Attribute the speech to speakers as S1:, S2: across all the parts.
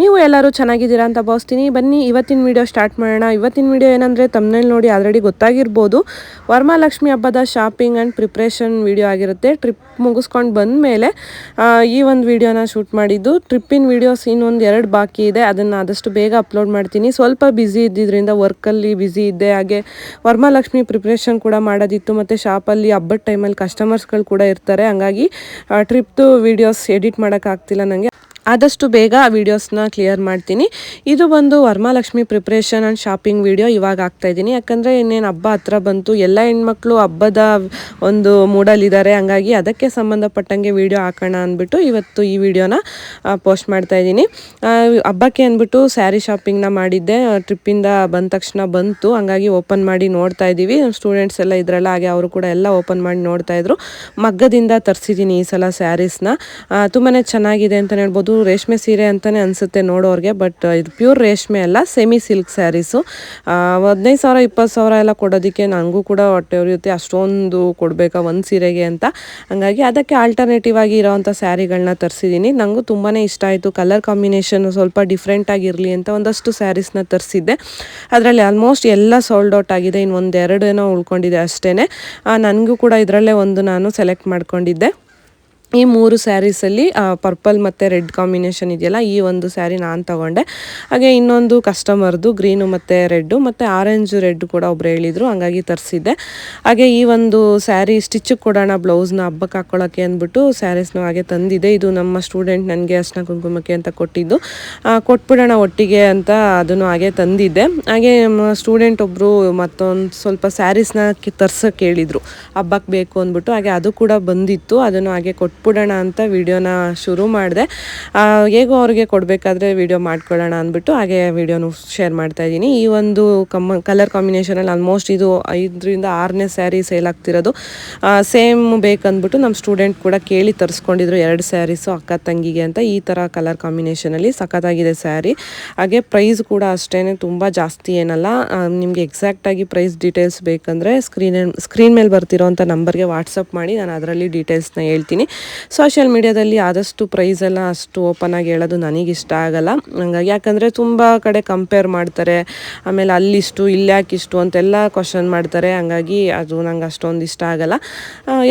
S1: ನೀವು ಎಲ್ಲರೂ ಚೆನ್ನಾಗಿದ್ದೀರಾ ಅಂತ ಭಾವಿಸ್ತೀನಿ. ಬನ್ನಿ, ಇವತ್ತಿನ ವಿಡಿಯೋ ಸ್ಟಾರ್ಟ್ ಮಾಡೋಣ. ಇವತ್ತಿನ ವಿಡಿಯೋ ಏನಂದರೆ ತಮ್ಮನೇಲಿ ನೋಡಿ ಆಲ್ರೆಡಿ ಗೊತ್ತಾಗಿರ್ಬೋದು. ವರಮಹಾಲಕ್ಷ್ಮಿ ಹಬ್ಬದ ಶಾಪಿಂಗ್ ಆ್ಯಂಡ್ ಪ್ರಿಪ್ರೇಷನ್ ವಿಡಿಯೋ ಆಗಿರುತ್ತೆ. ಟ್ರಿಪ್ ಮುಗಿಸ್ಕೊಂಡು ಬಂದ ಮೇಲೆ ಈ ಒಂದು ವಿಡಿಯೋನ ಶೂಟ್ ಮಾಡಿದ್ದು. ಟ್ರಿಪ್ಪಿನ ವಿಡಿಯೋಸ್ ಇನ್ನೊಂದು ಎರಡು ಬಾಕಿ ಇದೆ. ಅದನ್ನು ಆದಷ್ಟು ಬೇಗ ಅಪ್ಲೋಡ್ ಮಾಡ್ತೀನಿ. ಸ್ವಲ್ಪ ಬ್ಯುಸಿ ಇದ್ದಿದ್ದರಿಂದ ವರ್ಕಲ್ಲಿ ಬ್ಯುಸಿ ಇದ್ದೆ. ಹಾಗೆ ವರಮಹಾಲಕ್ಷ್ಮಿ ಪ್ರಿಪ್ರೇಷನ್ ಕೂಡ ಮಾಡೋದಿತ್ತು. ಮತ್ತು ಶಾಪಲ್ಲಿ ಹಬ್ಬದ ಟೈಮಲ್ಲಿ ಕಸ್ಟಮರ್ಸ್ಗಳು ಕೂಡ ಇರ್ತಾರೆ. ಹಂಗಾಗಿ ಟ್ರಿಪ್ದು ವಿಡಿಯೋಸ್ ಎಡಿಟ್ ಮಾಡೋಕ್ಕಾಗ್ತಿಲ್ಲ ನನಗೆ ಆದಷ್ಟು ಬೇಗ ಆ ವಿಡಿಯೋಸ್ನ ಕ್ಲಿಯರ್ ಮಾಡ್ತೀನಿ. ಇದು ಬಂದು Varamahalakshmi preparation and shopping video ಇವಾಗ ಆಗ್ತಾ ಇದ್ದೀನಿ. ಯಾಕಂದರೆ ಇನ್ನೇನು ಹಬ್ಬ ಹತ್ರ ಬಂತು, ಎಲ್ಲ ಹೆಣ್ಮಕ್ಳು ಹಬ್ಬದ ಒಂದು ಮೂಡಲ್ಲಿದ್ದಾರೆ ಹಂಗಾಗಿ ಅದಕ್ಕೆ ಸಂಬಂಧಪಟ್ಟಂಗೆ ವಿಡಿಯೋ ಹಾಕೋಣ ಅಂದ್ಬಿಟ್ಟು ಇವತ್ತು ಈ ವಿಡಿಯೋನ ಪೋಸ್ಟ್ ಮಾಡ್ತಾ ಇದ್ದೀನಿ. ಹಬ್ಬಕ್ಕೆ ಅಂದ್ಬಿಟ್ಟು ಸ್ಯಾರಿ ಶಾಪಿಂಗ್ನ ಮಾಡಿದ್ದೆ. ಟ್ರಿಪ್ಪಿಂದ ಬಂದ ತಕ್ಷಣ ಬಂತು. ಹಂಗಾಗಿ ಓಪನ್ ಮಾಡಿ ನೋಡ್ತಾ ಇದ್ದೀವಿ. ಸ್ಟೂಡೆಂಟ್ಸ್ ಎಲ್ಲ ಇದರಲ್ಲ, ಹಾಗೆ ಅವರು ಕೂಡ ಎಲ್ಲ ಓಪನ್ ಮಾಡಿ ನೋಡ್ತಾ ಇದ್ರು. ಮಗ್ಗದಿಂದ ತರಿಸಿದ್ದೀನಿ ಈ ಸಲ ಸ್ಯಾರೀಸ್ನ ತುಂಬಾ ಚೆನ್ನಾಗಿದೆ ಅಂತಲೇ ಹೇಳ್ಬೋದು. ರೇಷ್ಮೆ ಸೀರೆ ಅಂತಲೇ ಅನಿಸುತ್ತೆ ನೋಡೋರಿಗೆ, ಬಟ್ ಇದು ಪ್ಯೂರ್ ರೇಷ್ಮೆ ಅಲ್ಲ ಸೆಮಿ ಸಿಲ್ಕ್ ಸ್ಯಾರೀಸು ಹದಿನೈದು ಸಾವಿರ, ಇಪ್ಪತ್ತು ಸಾವಿರ ಎಲ್ಲ ಕೊಡೋದಕ್ಕೆ ನನಗೂ ಕೂಡ ಹೊಟ್ಟೆ ಉರಿಯುತ್ತೆ, ಅಷ್ಟೊಂದು ಕೊಡಬೇಕಾ ಒಂದು ಸೀರೆಗೆ ಅಂತ. ಹಂಗಾಗಿ ಅದಕ್ಕೆ ಆಲ್ಟರ್ನೇಟಿವ್ ಆಗಿ ಇರೋವಂಥ ಸ್ಯಾರಿಗಳನ್ನ ತರಿಸಿದ್ದೀನಿ ನನಗೂ ತುಂಬಾ ಇಷ್ಟ ಆಯಿತು ಕಲರ್ ಕಾಂಬಿನೇಷನ್ ಸ್ವಲ್ಪ ಡಿಫ್ರೆಂಟ್ ಆಗಿರಲಿ ಅಂತ ಒಂದಷ್ಟು ಸ್ಯಾರೀಸ್ನ ತರಿಸಿದ್ದೆ. ಅದರಲ್ಲಿ ಆಲ್ಮೋಸ್ಟ್ ಎಲ್ಲ ಸೋಲ್ಡ್ ಔಟ್ ಆಗಿದೆ ಇನ್ನು ಒಂದೆರಡು ಏನೋ ಉಳ್ಕೊಂಡಿದೆ ಅಷ್ಟೇ ನನಗೂ ಕೂಡ ಇದರಲ್ಲೇ ಒಂದು ನಾನು ಸೆಲೆಕ್ಟ್ ಮಾಡ್ಕೊಂಡಿದ್ದೆ. ಈ ಮೂರು ಸ್ಯಾರೀಸಲ್ಲಿ ಪರ್ಪಲ್ ಮತ್ತು ರೆಡ್ ಕಾಂಬಿನೇಷನ್ ಇದೆಯಲ್ಲ, ಈ ಒಂದು ಸ್ಯಾರಿ ನಾನು ತಗೊಂಡೆ. ಹಾಗೆ ಇನ್ನೊಂದು ಕಸ್ಟಮರ್ದು ಗ್ರೀನು ಮತ್ತು ರೆಡ್ಡು ಮತ್ತು ಆರೆಂಜ್ ರೆಡ್ ಕೂಡ ಒಬ್ರು ಹೇಳಿದರು, ಹಂಗಾಗಿ ತರಿಸಿದ್ದೆ. ಹಾಗೆ ಈ ಒಂದು ಸ್ಯಾರಿ ಸ್ಟಿಚ್ ಕೊಡೋಣ ಬ್ಲೌಸ್ನ ಹಬ್ಬಕ್ಕೆ ಹಾಕ್ಕೊಳ್ಳೋಕ್ಕೆ ಅಂದ್ಬಿಟ್ಟು ಸ್ಯಾರೀಸ್ನ ಹಾಗೆ ತಂದಿದೆ. ಇದು ನಮ್ಮ ಸ್ಟೂಡೆಂಟ್ ನನಗೆ ಅರ್ಶನ ಕುಂಕುಮಕ್ಕೆ ಅಂತ ಕೊಟ್ಟಿದ್ದು. ಕೊಟ್ಬಿಡೋಣ ಒಟ್ಟಿಗೆ ಅಂತ ಅದನ್ನು ಹಾಗೆ ತಂದಿದ್ದೆ. ಹಾಗೆ ಸ್ಟೂಡೆಂಟ್ ಒಬ್ಬರು ಮತ್ತೊಂದು ಸ್ವಲ್ಪ ಸ್ಯಾರೀಸ್ನ ತರ್ಸೋಕ್ಕೆ ಹೇಳಿದರು. ಹಬ್ಬಕ್ಕೆ ಬೇಕು ಅಂದ್ಬಿಟ್ಟು, ಹಾಗೆ ಅದು ಕೂಡ ಬಂದಿತ್ತು. ಅದನ್ನು ಹಾಗೆ ಕೊಟ್ಟು ಕೊಟ್ಬಿಡೋಣ ಅಂತ ವಿಡಿಯೋನ ಶುರು ಮಾಡಿದೆ. ಹೇಗೋ ಅವ್ರಿಗೆ ಕೊಡಬೇಕಾದ್ರೆ ವಿಡಿಯೋ ಮಾಡ್ಕೊಳ್ಳೋಣ ಅಂದ್ಬಿಟ್ಟು ಹಾಗೆ ವಿಡಿಯೋನು ಶೇರ್ ಮಾಡ್ತಾ ಇದ್ದೀನಿ. ಈ ಒಂದು ಕಮ್ಮ ಕಲರ್ ಕಾಂಬಿನೇಷನಲ್ಲಿ ಆಲ್ಮೋಸ್ಟ್ ಇದು ಐದರಿಂದ ಆರನೇ ಸ್ಯಾರಿ ಸೇಲ್ ಆಗ್ತಿರೋದು. ಸೇಮ್ ಬೇಕಂದ್ಬಿಟ್ಟು ನಮ್ಮ ಸ್ಟೂಡೆಂಟ್ ಕೂಡ ಕೇಳಿ ತರಿಸ್ಕೊಂಡಿದ್ರು ಎರಡು ಸ್ಯಾರೀಸು ಅಕ್ಕ ತಂಗಿಗೆ ಅಂತ ಈ ಥರ ಕಲರ್ ಕಾಂಬಿನೇಷನಲ್ಲಿ ಸಖತ್ತಾಗಿದೆ ಸ್ಯಾರಿ. ಹಾಗೆ ಪ್ರೈಸ್ ಕೂಡ ಅಷ್ಟೇ ತುಂಬ ಜಾಸ್ತಿ ಏನಲ್ಲ. ನಿಮಗೆ ಎಕ್ಸಾಕ್ಟಾಗಿ ಪ್ರೈಸ್ ಡೀಟೇಲ್ಸ್ ಬೇಕಂದರೆ ಸ್ಕ್ರೀನ್ ಸ್ಕ್ರೀನ್ ಮೇಲೆ ಬರ್ತಿರೋಂಥ ನಂಬರ್ಗೆ ವಾಟ್ಸಪ್ ಮಾಡಿ, ನಾನು ಅದರಲ್ಲಿ ಡೀಟೇಲ್ಸ್ನ ಹೇಳ್ತೀನಿ. ಸೋಷಿಯಲ್ ಮೀಡಿಯಾದಲ್ಲಿ ಆದಷ್ಟು ಪ್ರೈಸ್ ಎಲ್ಲ ಅಷ್ಟು ಓಪನ್ ಆಗಿ ಹೇಳೋದು ನನಗಿಷ್ಟ ಆಗಲ್ಲ. ಹಂಗಾಗಿ ಯಾಕಂದರೆ ತುಂಬ ಕಡೆ ಕಂಪೇರ್ ಮಾಡ್ತಾರೆ. ಆಮೇಲೆ ಅಲ್ಲಿಷ್ಟು ಇಲ್ಲ್ಯಾಕಿಷ್ಟು ಅಂತೆಲ್ಲ ಕ್ವಶನ್ ಮಾಡ್ತಾರೆ. ಹಂಗಾಗಿ ಅದು ನಂಗೆ ಅಷ್ಟೊಂದು ಇಷ್ಟ ಆಗಲ್ಲ.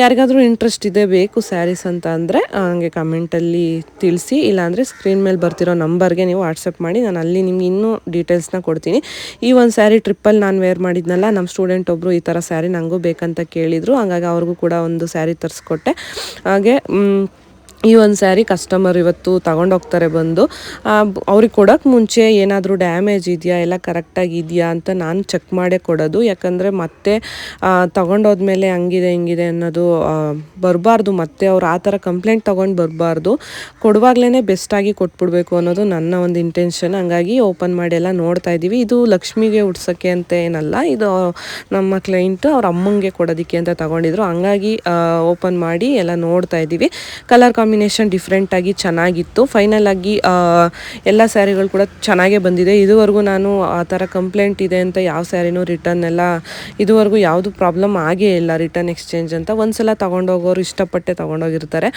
S1: ಯಾರಿಗಾದರೂ ಇಂಟ್ರೆಸ್ಟ್ ಇದೆ ಬೇಕು ಸ್ಯಾರೀಸ್ ಅಂತ ಅಂದರೆ ನನಗೆ ಕಮೆಂಟಲ್ಲಿ ತಿಳಿಸಿ. ಇಲ್ಲಾಂದರೆ ಸ್ಕ್ರೀನ್ ಮೇಲೆ ಬರ್ತಿರೋ ನಂಬರ್ಗೆ ನೀವು ವಾಟ್ಸಪ್ ಮಾಡಿ. ನಾನು ಅಲ್ಲಿ ನಿಮ್ಗೆ ಇನ್ನೂ ಡೀಟೇಲ್ಸ್ನ ಕೊಡ್ತೀನಿ. ಈ ಒಂದು ಸ್ಯಾರಿ ಟ್ರಿಪ್ಪಲ್ಲಿ ನಾನು ವೇರ್ ಮಾಡಿದ್ನಲ್ಲ ನಮ್ಮ ಸ್ಟೂಡೆಂಟ್ ಒಬ್ಬರು ಈ ಥರ ಸ್ಯಾರಿ ನನಗೂ ಬೇಕಂತ ಕೇಳಿದರು. ಹಂಗಾಗಿ ಅವ್ರಿಗೂ ಕೂಡ ಒಂದು ಸ್ಯಾರಿ ತರಿಸ್ಕೊಟ್ಟೆ. ಹಾಗೆ 嗯 ಈ ಒಂದು ಸ್ಯಾರಿ ಕಸ್ಟಮರ್ ಇವತ್ತು ತಗೊಂಡೋಗ್ತಾರೆ ಬಂದು ಅವ್ರಿಗೆ ಕೊಡೋಕ್ಕೆ ಮುಂಚೆ ಏನಾದರೂ ಡ್ಯಾಮೇಜ್ ಇದೆಯಾ, ಎಲ್ಲ ಕರೆಕ್ಟಾಗಿ ಇದೆಯಾ ಅಂತ ನಾನು ಚೆಕ್ ಮಾಡೇ ಕೊಡೋದು. ಯಾಕಂದರೆ ಮತ್ತೆ ತೊಗೊಂಡೋದ್ಮೇಲೆ ಹಂಗಿದೆ, ಹಿಂಗಿದೆ ಅನ್ನೋದು ಬರಬಾರ್ದು. ಮತ್ತೆ ಅವ್ರು ಆ ಥರ ಕಂಪ್ಲೇಂಟ್ ತೊಗೊಂಡು ಬರಬಾರ್ದು. ಕೊಡುವಾಗಲೇ ಬೆಸ್ಟಾಗಿ ಕೊಟ್ಬಿಡ್ಬೇಕು ಅನ್ನೋದು ನನ್ನ ಒಂದು ಇಂಟೆನ್ಷನ್ ಹಂಗಾಗಿ ಓಪನ್ ಮಾಡಿ ಎಲ್ಲ ನೋಡ್ತಾ ಇದ್ದೀವಿ. ಇದು ಲಕ್ಷ್ಮಿಗೆ ಉಡ್ಸೋಕ್ಕೆ ಅಂತ ಏನಲ್ಲ, ಇದು ನಮ್ಮ ಕ್ಲೈಂಟು ಅವ್ರ ಅಮ್ಮಂಗೆ ಕೊಡೋದಕ್ಕೆ ಅಂತ ತಗೊಂಡಿದ್ರು. ಹಂಗಾಗಿ ಓಪನ್ ಮಾಡಿ ಎಲ್ಲ ನೋಡ್ತಾ ಇದ್ದೀವಿ. ಕಲರ್ ಕಾಂಬಿನೇಷನ್ ಡಿಫ್ರೆಂಟಾಗಿ ಚೆನ್ನಾಗಿತ್ತು. ಫೈನಲ್ ಆಗಿ ಎಲ್ಲ ಸ್ಯಾರಿಗಳು ಕೂಡ ಚೆನ್ನಾಗೇ ಬಂದಿದೆ. ಇದುವರೆಗೂ ನಾನು ಆ ಥರ ಕಂಪ್ಲೇಂಟ್ ಇದೆ ಅಂತ ಯಾವ ಸ್ಯಾರಿನೂ ರಿಟರ್ನ್ ಎಲ್ಲ ಇದುವರೆಗೂ ಯಾವುದು ಪ್ರಾಬ್ಲಮ್ ಆಗೇ ಇಲ್ಲ ರಿಟರ್ನ್ ಎಕ್ಸ್ಚೇಂಜ್ ಅಂತ. ಒಂದ್ಸಲ ತೊಗೊಂಡೋಗೋರು ಇಷ್ಟಪಟ್ಟೆ ತೊಗೊಂಡೋಗಿರ್ತಾರೆ.